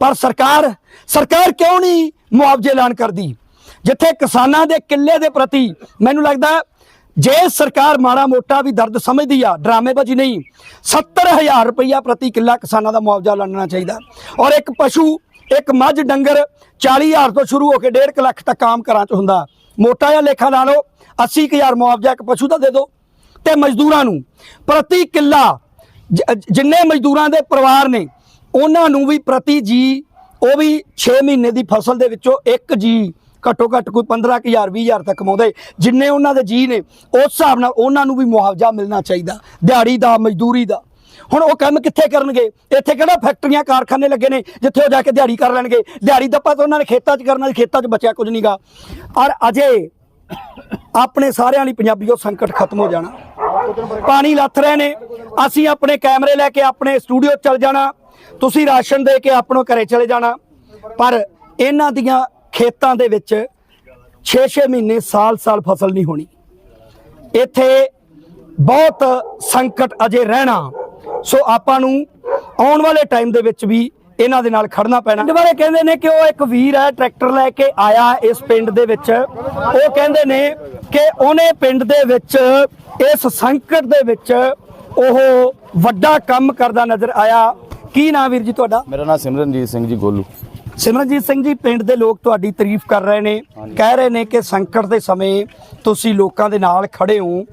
ਪਰ ਸਰਕਾਰ ਸਰਕਾਰ ਕਿਉਂ ਨਹੀਂ ਮੁਆਵਜ਼ੇ ਐਲਾਨ ਕਰਦੀ? ਜਿੱਥੇ ਕਿਸਾਨਾਂ ਦੇ ਕਿੱਲੇ ਦੇ ਪ੍ਰਤੀ ਮੈਨੂੰ ਲੱਗਦਾ ਜੇ ਸਰਕਾਰ ਮਾੜਾ ਮੋਟਾ ਵੀ ਦਰਦ ਸਮਝਦੀ ਆ, ਡਰਾਮੇਬਾਜ਼ੀ ਨਹੀਂ 70000 ਰੁਪਈਆ ਪ੍ਰਤੀ ਕਿੱਲਾ ਕਿਸਾਨਾਂ ਦਾ ਮੁਆਵਜ਼ਾ ਐਲਾਨਣਾ ਚਾਹੀਦਾ। ਔਰ ਇੱਕ ਪਸ਼ੂ, ਇੱਕ ਮੱਝ, ਡੰਗਰ 40000 ਤੋਂ ਸ਼ੁਰੂ ਹੋ ਕੇ 1.5 ਲੱਖ ਤੱਕ ਆਮ ਘਰਾਂ 'ਚ ਹੁੰਦਾ। ਮੋਟਾ ਜਿਹਾ ਲੇਖਾ ਲਾ ਲਓ 80000 ਮੁਆਵਜ਼ਾ ਇੱਕ ਪਸ਼ੂ ਦਾ ਦੇ ਦਿਓ ਤੇ ਮਜ਼ਦੂਰਾਂ ਨੂੰ। ਪ੍ਰਤੀ ਕਿੱਲਾ, ਜ- ਜਿੰਨੇ ਮਜ਼ਦੂਰਾਂ ਦੇ ਪਰਿਵਾਰ ਨੇ, ਉਹਨਾਂ ਨੂੰ ਵੀ ਪ੍ਰਤੀ ਜੀ, ਉਹ ਵੀ 6 ਮਹੀਨੇ ਦੀ ਫਸਲ ਦੇ ਵਿੱਚੋਂ ਇੱਕ ਜੀ ਘੱਟੋ ਘੱਟ ਕੋਈ 15000 20000 ਤੱਕ ਕਮਾਉਂਦੇ। ਜਿੰਨੇ ਉਹਨਾਂ ਦੇ ਜੀ ਨੇ, ਉਸ ਹਿਸਾਬ ਨਾਲ ਉਹਨਾਂ ਨੂੰ ਵੀ ਮੁਆਵਜ਼ਾ ਮਿਲਣਾ ਚਾਹੀਦਾ, ਦਿਹਾੜੀ ਦਾ, ਮਜ਼ਦੂਰੀ ਦਾ। ਹੁਣ ਉਹ ਕੰਮ ਕਿੱਥੇ ਕਰਨਗੇ? ਇੱਥੇ ਕਿਹੜਾ ਫੈਕਟਰੀਆਂ, ਕਾਰਖਾਨੇ ਲੱਗੇ ਨੇ, ਜਿੱਥੇ ਉਹ ਜਾ ਕੇ ਦਿਹਾੜੀ ਕਰ ਲੈਣਗੇ? ਦਿਹਾੜੀ ਦੱਪਾ ਤਾਂ ਉਹਨਾਂ ਨੇ ਖੇਤਾਂ 'ਚ ਕਰਨਾ ਸੀ, ਖੇਤਾਂ 'ਚ ਬਚਿਆ ਕੁਝ ਨਹੀਂਗਾ ਔਰ ਅਜੇ ਆਪਣੇ ਸਾਰਿਆਂ ਲਈ ਪੰਜਾਬੀਓ ਸੰਕਟ ਖਤਮ ਹੋ ਜਾਣਾ। ਪਾਣੀ ਲੱਥ ਰਹੇ ਨੇ। ਅਸੀਂ ਆਪਣੇ ਕੈਮਰੇ ਲੈ ਕੇ ਆਪਣੇ ਸਟੂਡੀਓ ਚਲ ਜਾਣਾ। ਤੁਸੀਂ ਰਾਸ਼ਨ ਦੇ ਕੇ ਆਪਣੋ ਘਰੇ ਚਲੇ ਜਾਣਾ। ਪਰ ਇਹਨਾਂ ਦੀਆਂ ਖੇਤਾਂ ਦੇ ਵਿੱਚ 6-6 ਮਹੀਨੇ ਸਾਲ-ਸਾਲ ਫਸਲ ਨਹੀਂ ਹੋਣੀ। ਇੱਥੇ ਬਹੁਤ ਸੰਕਟ ਅਜੇ ਰਹਿਣਾ। ਸੋ ਆਪਾਂ ਨੂੰ ਆਉਣ ਵਾਲੇ ਟਾਈਮ ਦੇ ਵਿੱਚ ਵੀ ਇਹਨਾਂ ਦੇ ਨਾਲ ਖੜਨਾ ਪੈਣਾ। ਇਹਦੇ ਬਾਰੇ ਕਹਿੰਦੇ ਨੇ ਕਿ ਉਹ ਇੱਕ ਵੀਰ ਹੈ ਟਰੈਕਟਰ ਲੈ ਕੇ ਆਇਆ ਇਸ ਪਿੰਡ ਦੇ ਵਿੱਚ। ਉਹ ਕਹਿੰਦੇ ਨੇ ਕਿ ਉਹਨੇ ਪਿੰਡ ਦੇ ਵਿੱਚ ਇਸ ਸੰਕਟ ਦੇ ਵਿੱਚ ਉਹ ਵੱਡਾ ਕੰਮ ਕਰਦਾ ਨਜ਼ਰ ਆਇਆ। ਕੀ ਨਾਮ ਵੀਰ ਜੀ ਤੁਹਾਡਾ? ਮੇਰਾ ਨਾਮ ਸਿਮਰਨਜੀਤ ਸਿੰਘ ਜੀ ਗੋਲੂ। ਸਿਮਰਨਜੀਤ ਸਿੰਘ ਜੀ ਪਿੰਡ ਦੇ ਲੋਕ ਤੁਹਾਡੀ ਤਾਰੀਫ ਕਰ ਰਹੇ ਨੇ। ਕਹਿ ਰਹੇ ਨੇ ਕਿ ਸੰਕਟ ਦੇ ਸਮੇਂ ਤੁਸੀਂ ਲੋਕਾਂ ਦੇ ਨਾਲ ਖੜੇ ਹੋ।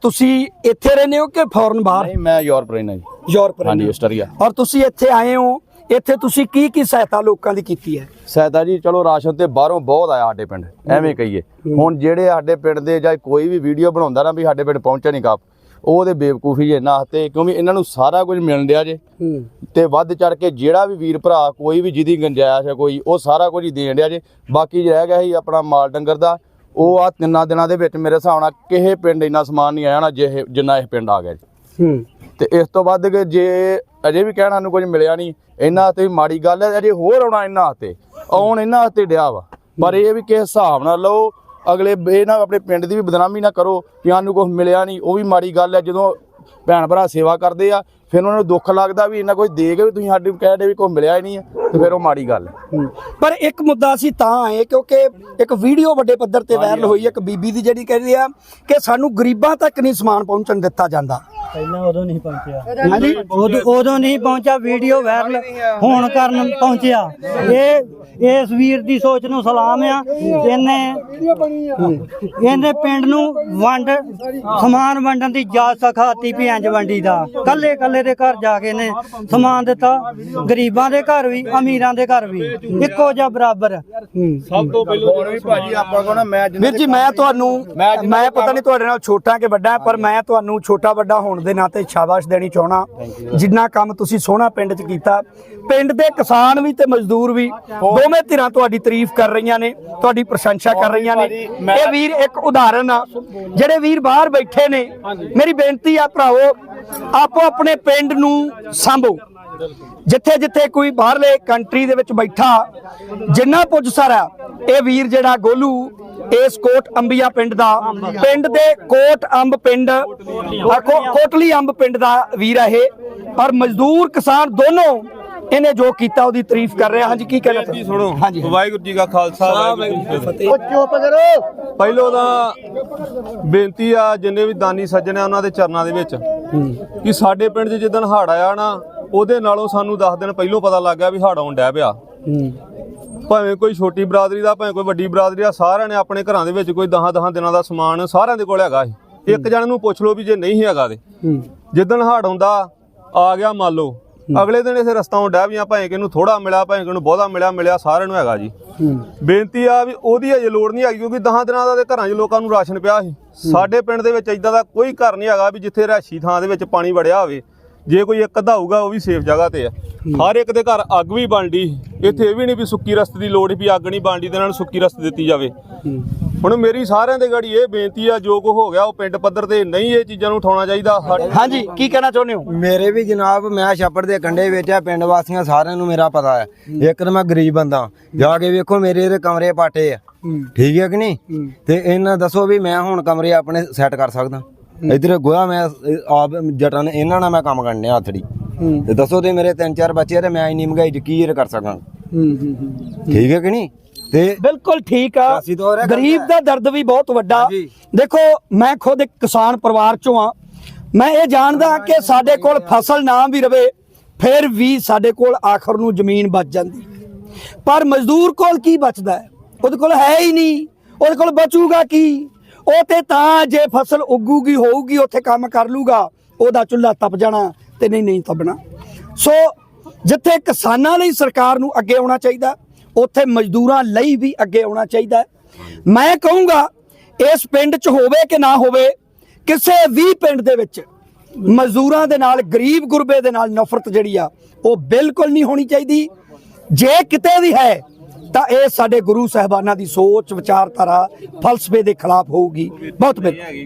ਤੁਸੀਂ ਇੱਥੇ ਰਹਿੰਦੇ ਹੋ ਕਿ ਫੌਰਨ ਬਾਹਰ? ਨਹੀਂ ਮੈਂ ਯੂਰਪ ਰਹਿਣਾ ਜੀ। ਯੂਰਪ ਹਾਂਜੀ ਰਹਿੰਦੇ ਆਸਟਰੀਆ ਔਰ ਤੁਸੀਂ ਇੱਥੇ ਆਏ ਹੋ। ਇੱਥੇ ਤੁਸੀਂ ਕੀ ਕੀ ਸਹਾਇਤਾ ਲੋਕਾਂ ਦੀ ਕੀਤੀ ਹੈ? ਸਹਾਇਤਾ ਜੀ ਚਲੋ ਰਾਸ਼ਨ ਤੇ ਬਾਹਰੋਂ ਬਹੁਤ ਆਇਆ ਸਾਡੇ ਪਿੰਡ। ਐਵੇਂ ਕਹੀਏ। ਹੁਣ ਜਿਹੜੇ ਸਾਡੇ ਪਿੰਡ ਦੇ ਜਾਂ ਕੋਈ ਵੀ ਵੀਡੀਓ ਬਣਾਉਂਦਾ ਨਾ ਵੀ ਸਾਡੇ ਪਿੰਡ ਪਹੁੰਚਿਆ ਨਹੀਂ ਕਾਪ ਉਹਦੇ ਬੇਵਕੂਫੀ ਜੇ ਨਾ ਤੇ ਕਿਉਂਕਿ ਇਹਨਾਂ ਨੂੰ ਸਾਰਾ ਕੁਝ ਮਿਲਣ ਡਿਆ ਜੇ। ਤੇ ਵੱਧ ਚੜ ਕੇ ਜਿਹੜਾ ਵੀ ਵੀਰ ਭਰਾ ਕੋਈ ਵੀ ਜਿਹਦੀ ਗੰਜਾਇਸ਼ ਹੈ ਕੋਈ ਉਹ ਸਾਰਾ ਕੁਝ ਹੀ ਦੇਣ ਡਿਆ ਜੇ। ਬਾਕੀ ਜੇ ਰਹਿ ਗਿਆ ਸੀ ਆਪਣਾ ਮਾਲ ਡੰਗਰ ਦਾ ਉਹ ਆ ਤਿੰਨਾਂ ਦਿਨਾਂ ਦੇ ਵਿੱਚ ਮੇਰੇ ਹਿਸਾਬ ਨਾਲ ਕਿਸੇ ਪਿੰਡ ਇੰਨਾ ਸਮਾਨ ਨਹੀਂ ਆਇਆ ਨਾ ਜਿਹੇ ਜਿੰਨਾ ਇਹ ਪਿੰਡ ਆ ਗਿਆ ਜੀ। ਤੇ ਇਸ ਤੋਂ ਵੱਧ ਕਿ ਜੇ ਅਜੇ ਵੀ ਕਹਿਣਾ ਨੂੰ ਕੁਝ ਮਿਲਿਆ ਨਹੀਂ ਇਹਨਾਂ ਤੇ ਮਾੜੀ ਗੱਲ ਹੈ ਅਜੇ ਹੋਰ ਆਉਣਾ ਇਹਨਾਂ ਹੱਥੇ ਆਉਣ ਇਹਨਾਂ ਹੱਥੇ ਡਿਆ ਵਾ। ਪਰ ਇਹ ਵੀ ਕਿਸ ਹਿਸਾਬ ਨਾਲ ਲਓ ਅਗਲੇ ਇਹ ਨਾ ਆਪਣੇ ਪਿੰਡ ਦੀ ਵੀ ਬਦਨਾਮੀ ਨਾ ਕਰੋ ਕਿ ਸਾਨੂੰ ਕੁਝ ਮਿਲਿਆ ਨਹੀਂ ਉਹ ਵੀ ਮਾੜੀ ਗੱਲ ਹੈ ਜਦੋਂ ਭੈਣ ਭਰਾ ਸੇਵਾ ਕਰਦੇ ਆ ਫਿਰ ਉਹਨਾਂ ਨੂੰ ਦੁੱਖ ਲੱਗਦਾ ਵੀ ਇਹਨਾਂ ਕੁਝ ਦੇ ਕੇ ਵੀ ਤੁਸੀਂ ਸਾਡੇ ਕਹਿ ਦੇ ਵੀ ਕੁਝ ਮਿਲਿਆ ਹੀ ਨਹੀਂ ਹੈ ਤੇ ਫਿਰ ਉਹ ਮਾੜੀ ਗੱਲ ਪਰ ਇੱਕ ਮੁੱਦਾ ਅਸੀਂ ਤਾਂ ਆਏ ਕਿਉਂਕਿ ਇੱਕ ਵੀਡੀਓ ਵੱਡੇ ਪੱਧਰ ਤੇ ਵਾਇਰਲ ਹੋਈ ਇੱਕ ਬੀਬੀ ਦੀ ਜਿਹੜੀ ਕਹਿੰਦੀ ਆ ਕਿ ਸਾਨੂੰ ਗਰੀਬਾਂ ਤੱਕ ਨਹੀਂ ਸਮਾਨ ਪਹੁੰਚਣ ਦਿੱਤਾ ਜਾਂਦਾ। ਪਹਿਲਾਂ ਉਦੋਂ ਨਹੀਂ ਪਹੁੰਚਿਆ। ਹਾਂਜੀ ਉਦੋਂ ਉਦੋਂ ਨਹੀਂ ਪਹੁੰਚਿਆ ਵੀਡੀਓ ਵਾਇਰਲ ਹੋਣ ਕਾਰਨ ਪਹੁੰਚਿਆ। ਇਹ ਇਸ ਵੀਰ ਦੀ ਸੋਚ ਨੂੰ ਸਲਾਮ ਆ। ਇਹਨੇ ਇਹਨੇ ਪਿੰਡ ਨੂੰ ਵੰਡ ਸਮਾਨ ਵੰਡਣ ਦੀ ਜਾਚ ਸਿਖਾਤੀ ਵੀ ਇੰਜ ਵੰਡੀ ਦਾ। ਕੱਲੇ ਕੱਲੇ ਦੇ ਘਰ ਜਾ ਕੇ ਨੇ ਸਮਾਨ ਦਿੱਤਾ। ਗਰੀਬਾਂ ਦੇ ਘਰ ਵੀ ਅਮੀਰਾਂ ਦੇ ਘਰ ਵੀ। ਇੱਕੋ ਜਿਹਾ ਬਰਾਬਰ। ਸਭ ਤੋਂ ਪਹਿਲਾਂ ਹੁਣ ਵੀ ਭਾਜੀ ਆਪਾਂ ਕੋਲ ਮੈਂ ਵੀਰ ਜੀ ਮੈਂ ਤੁਹਾਨੂੰ ਮੈਂ ਪਤਾ ਨਹੀਂ ਤੁਹਾਡੇ ਨਾਲ ਛੋਟਾ ਕਿ ਵੱਡਾ ਪਰ ਮੈਂ ਤੁਹਾਨੂੰ ਛੋਟਾ ਵੱਡਾ ਹੋਣ ਦੇ ਨਾਤੇ ਸ਼ਾਬਾਸ਼ ਦੇਣੀ ਚਾਹਣਾ ਜਿੰਨਾ ਕੰਮ ਤੁਸੀਂ ਸੋਹਣਾ ਪਿੰਡ 'ਚ ਕੀਤਾ ਪਿੰਡ ਦੇ ਕਿਸਾਨ ਵੀ ਤੇ ਮਜ਼ਦੂਰ ਵੀ ਦੋਵੇਂ ਧਿਰਾਂ ਤੁਹਾਡੀ ਤਾਰੀਫ ਕਰ ਰਹੀਆਂ ਨੇ ਤੁਹਾਡੀ ਪ੍ਰਸ਼ੰਸਾ ਕਰ ਰਹੀਆਂ ਨੇ। ਇਹ ਵੀਰ ਇੱਕ ਉਦਾਹਰਨ ਆ ਜਿਹੜੇ ਵੀਰ ਬਾਹਰ ਬੈਠੇ ਨੇ ਮੇਰੀ ਬੇਨਤੀ ਆ ਭਰਾਵੋ ਆਪੋ ਆਪਣੇ ਪਿੰਡ ਨੂੰ ਸੰਭੋ। ਜਿੱਥੇ ਜਿੱਥੇ ਕੋਈ ਬਾਹਰਲੇ ਕੰਟਰੀ ਦੇ ਵਿੱਚ ਬੈਠਾ ਜਿੰਨਾ ਪੁੱਜ ਸਾਰਾ ਇਹ ਵੀਰ ਜਿਹੜਾ ਗੋਲੂ ਇਸ ਕੋਟ ਅੰਬੀਆ ਪਿੰਡ ਦਾ ਪਿੰਡ ਦੇ ਕੋਟ ਅੰਬ ਪਿੰਡ ਕੋਟਲੀ ਅੰਬ ਪਿੰਡ ਦਾ ਵੀਰ ਆ ਇਹ। ਪਰ ਮਜ਼ਦੂਰ ਕਿਸਾਨ ਦੋਨੋਂ ਇਹਨੇ ਜੋ ਕੀਤਾ ਉਹਦੀ ਤਾਰੀਫ ਕਰ ਰਿਹਾ ਹਾਂਜੀ ਕੀ ਕਹਿਣਾ ਚਾਹੁੰਦੇ? ਸੁਣੋ ਹਾਂਜੀ ਵਾਹਿਗੁਰੂ ਜੀ ਕਾ ਖਾਲਸਾ ਵਾਹਿਗੁਰੂ ਜੀ ਕੀ ਫਤਿਹ। ਚੁੱਪ ਕਰੋ। ਪਹਿਲੋਂ ਤਾਂ ਬੇਨਤੀ ਆ ਜਿੰਨੇ ਵੀ ਦਾਨੀ ਸੱਜਣ ਆ ਉਹਨਾਂ ਦੇ ਚਰਨਾਂ ਦੇ ਵਿੱਚ ਕਿ ਸਾਡੇ ਪਿੰਡ 'ਚ ਜਿੱਦਣ ਹੜ ਆਇਆ ਨਾ ਉਹਦੇ ਨਾਲੋਂ ਸਾਨੂੰ 10 ਦਿਨ ਪਹਿਲੋਂ ਪਤਾ ਲੱਗ ਗਿਆ ਵੀ ਹੜ ਆਉਣ ਡਿਆ ਪਿਆ। ਭਾਵੇਂ ਕੋਈ ਛੋਟੀ ਬਰਾਦਰੀ ਦਾ ਭਾਵੇਂ ਕੋਈ ਵੱਡੀ ਬਰਾਦਰੀ ਦਾ ਸਾਰਿਆਂ ਨੇ ਆਪਣੇ ਘਰਾਂ ਦੇ ਵਿੱਚ ਕੋਈ 10-10 ਦਿਨਾਂ ਦਾ ਸਮਾਨ ਸਾਰਿਆਂ ਦੇ ਕੋਲ ਹੈਗਾ ਸੀ। ਇੱਕ ਜਣ ਨੂੰ ਪੁੱਛ ਲਓ ਵੀ ਜੇ ਨਹੀਂ ਹੈਗਾ ਤੇ। ਜਿੱਦਣ ਹੜ ਆਉਂਦਾ ਆ ਗਿਆ ਮੰਨ ਲਓ। ਅਗਲੇ ਦਿਨ ਇਸੇ ਰਸਤਾ ਡਹਿ ਵੀਆਂ ਭਾਵੇਂ ਕਿ ਇਹਨੂੰ ਥੋੜਾ ਮਿਲਿਆ ਭਾਵੇਂ ਕਿ ਇਹਨੂੰ ਬਹੁਤਾ ਮਿਲਿਆ ਮਿਲਿਆ ਸਾਰਿਆਂ ਨੂੰ ਹੈਗਾ ਜੀ। ਬੇਨਤੀ ਆ ਵੀ ਉਹਦੀ ਅਜੇ ਲੋੜ ਨਹੀਂ ਹੈਗੀ ਕਿਉਂਕਿ 10 ਦਿਨਾਂ ਦਾ ਤੇ ਘਰਾਂ 'ਚ ਲੋਕਾਂ ਨੂੰ ਰਾਸ਼ਨ ਪਿਆ ਸੀ। ਸਾਡੇ ਪਿੰਡ ਦੇ ਵਿੱਚ ਇਦਾਂ ਦਾ ਕੋਈ ਘਰ ਨਹੀਂ ਹੈਗਾ ਵੀ ਜਿੱਥੇ ਰਹਿਸ਼ੀ ਥਾਂ ਦੇ ਵਿੱਚ ਪਾਣੀ ਵੜਿਆ ਹੋਵੇ। ਜੇ ਕੋਈ ਇੱਕ ਅੱਧਾ ਹੋਊਗਾ ਉਹ ਵੀ ਸੇਫ ਜਗ੍ਹਾ ਤੇ ਆ। ਹਰ ਇੱਕ ਦੇ ਘਰ ਅੱਗ ਵੀ ਬਣਦੀ। ਇੱਥੇ ਇਹ ਵੀ ਨਹੀਂ ਵੀ ਸੁੱਕੀ ਰਸਤੇ ਦੀ ਲੋੜ ਵੀ ਅੱਗ ਨਹੀਂ ਬਣਦੀ ਤੇ ਇਹਨਾਂ ਨੂੰ ਸੁੱਕੀ ਰਸਤੇ ਦਿੱਤੀ ਜਾਵੇ। ਹੁਣ ਮੇਰੀ ਸਾਰਿਆਂ ਦੇ ਗਾੜੀ ਇਹ ਬੇਨਤੀ ਆ ਜੋ ਕੁ ਹੋ ਗਿਆ ਉਹ ਪਿੰਡ ਪੱਧਰ ਤੇ ਨਹੀਂ ਇਹ ਚੀਜ਼ਾਂ ਨੂੰ ਉਠਾਉਣਾ ਚਾਹੀਦਾ। ਹਾਂਜੀ ਕੀ ਕਹਿਣਾ ਚਾਹੁੰਦੇ ਹੋ? ਮੇਰੇ ਵੀ ਜਨਾਬ ਮੈਂ ਛੱਪੜ ਦੇ ਕੰਡੇ ਵਿੱਚ ਆ ਪਿੰਡ ਵਾਸੀਆਂ ਸਾਰਿਆਂ ਨੂੰ ਮੇਰਾ ਪਤਾ ਹੈ। ਇੱਕ ਤਾਂ ਮੈਂ ਗਰੀਬ ਬੰਦਾ। ਜਾ ਕੇ ਵੇਖੋ ਮੇਰੇ ਇਹਦੇ ਕਮਰੇ ਪਾਟੇ ਆ। ਠੀਕ ਹੈ ਕਿ ਨਹੀਂ? ਤੇ ਇਹਨਾਂ ਦੱਸੋ ਵੀ ਮੈਂ ਹੁਣ ਕਮਰੇ ਆਪਣੇ ਸੈੱਟ ਕਰ ਸਕਦਾ। ਇਧਰ ਗੋਆ ਮੈਂ ਆਪ ਜਟਾਂ ਨੇ ਇਹਨਾਂ ਨਾਲ ਮੈਂ ਕੰਮ ਕਰਨੇ ਹੱਥੜੀ ਤੇ ਦੱਸੋ ਤੇ ਮੇਰੇ ਤਿੰਨ ਚਾਰ ਬੱਚੇ ਤੇ ਮੈਂ ਇੰਨੀ ਮਹਿੰਗਾਈ ਚ ਕੀ ਕਰ ਸਕਾਂ? ਠੀਕ ਹੈ ਕਿ ਨਹੀਂ? ਤੇ ਬਿਲਕੁਲ ਠੀਕ ਆ। ਗਰੀਬ ਦਾ ਦਰਦ ਵੀ ਬਹੁਤ ਵੱਡਾ। ਦੇਖੋ ਮੈਂ ਖੁਦ ਇੱਕ ਕਿਸਾਨ ਪਰਿਵਾਰ ਚੋਂ ਆ। ਮੈਂ ਇਹ ਜਾਣਦਾ ਕਿ ਸਾਡੇ ਕੋਲ ਫਸਲ ਨਾ ਵੀ ਰਵੇ ਫਿਰ ਵੀ ਸਾਡੇ ਕੋਲ ਆਖਰ ਨੂੰ ਜ਼ਮੀਨ ਬਚ ਜਾਂਦੀ। ਪਰ ਮਜ਼ਦੂਰ ਕੋਲ ਕੀ ਬਚਦਾ ਹੈ? ਉਹਦੇ ਕੋਲ ਹੈ ਹੀ ਨਹੀਂ। ਉਹਦੇ ਕੋਲ ਬਚੂਗਾ ਕੀ? ਉਹ ਤਾਂ ਜੇ ਫਸਲ ਉੱਗੂਗੀ, ਹੋਊਗੀ, ਉੱਥੇ ਕੰਮ ਕਰ ਲੂਗਾ, ਉਹਦਾ ਚੁੱਲ੍ਹਾ ਤਪ ਜਾਣਾ ਤੇ ਨਹੀਂ ਨਹੀਂ ਤਪਣਾ। ਸੋ ਜਿੱਥੇ ਕਿਸਾਨਾਂ ਲਈ ਸਰਕਾਰ ਨੂੰ ਅੱਗੇ ਆਉਣਾ ਚਾਹੀਦਾ, ਉੱਥੇ ਮਜ਼ਦੂਰਾਂ ਲਈ ਵੀ ਅੱਗੇ ਆਉਣਾ ਚਾਹੀਦਾ। ਮੈਂ ਕਹੂੰਗਾ, ਇਸ ਪਿੰਡ 'ਚ ਹੋਵੇ ਕਿ ਨਾ ਹੋਵੇ, ਕਿਸੇ ਵੀ ਪਿੰਡ ਦੇ ਵਿੱਚ ਮਜ਼ਦੂਰਾਂ ਦੇ ਨਾਲ, ਗਰੀਬ ਗੁਰਬੇ ਦੇ ਨਾਲ ਨਫ਼ਰਤ ਜਿਹੜੀ ਆ, ਉਹ ਬਿਲਕੁਲ ਨਹੀਂ ਹੋਣੀ ਚਾਹੀਦੀ। ਜੇ ਕਿਤੇ ਵੀ ਹੈ ਤਾਂ ਇਹ ਸਾਡੇ ਗੁਰੂ ਸਾਹਿਬਾਨਾਂ ਦੀ ਸੋਚ ਵਿਚਾਰਧਾਰਾ ਫਲਸਫੇ ਦੇ ਖਿਲਾਫ ਹੋਊਗੀ। ਬਹੁਤ ਮਿਹਰਬਾਨੀ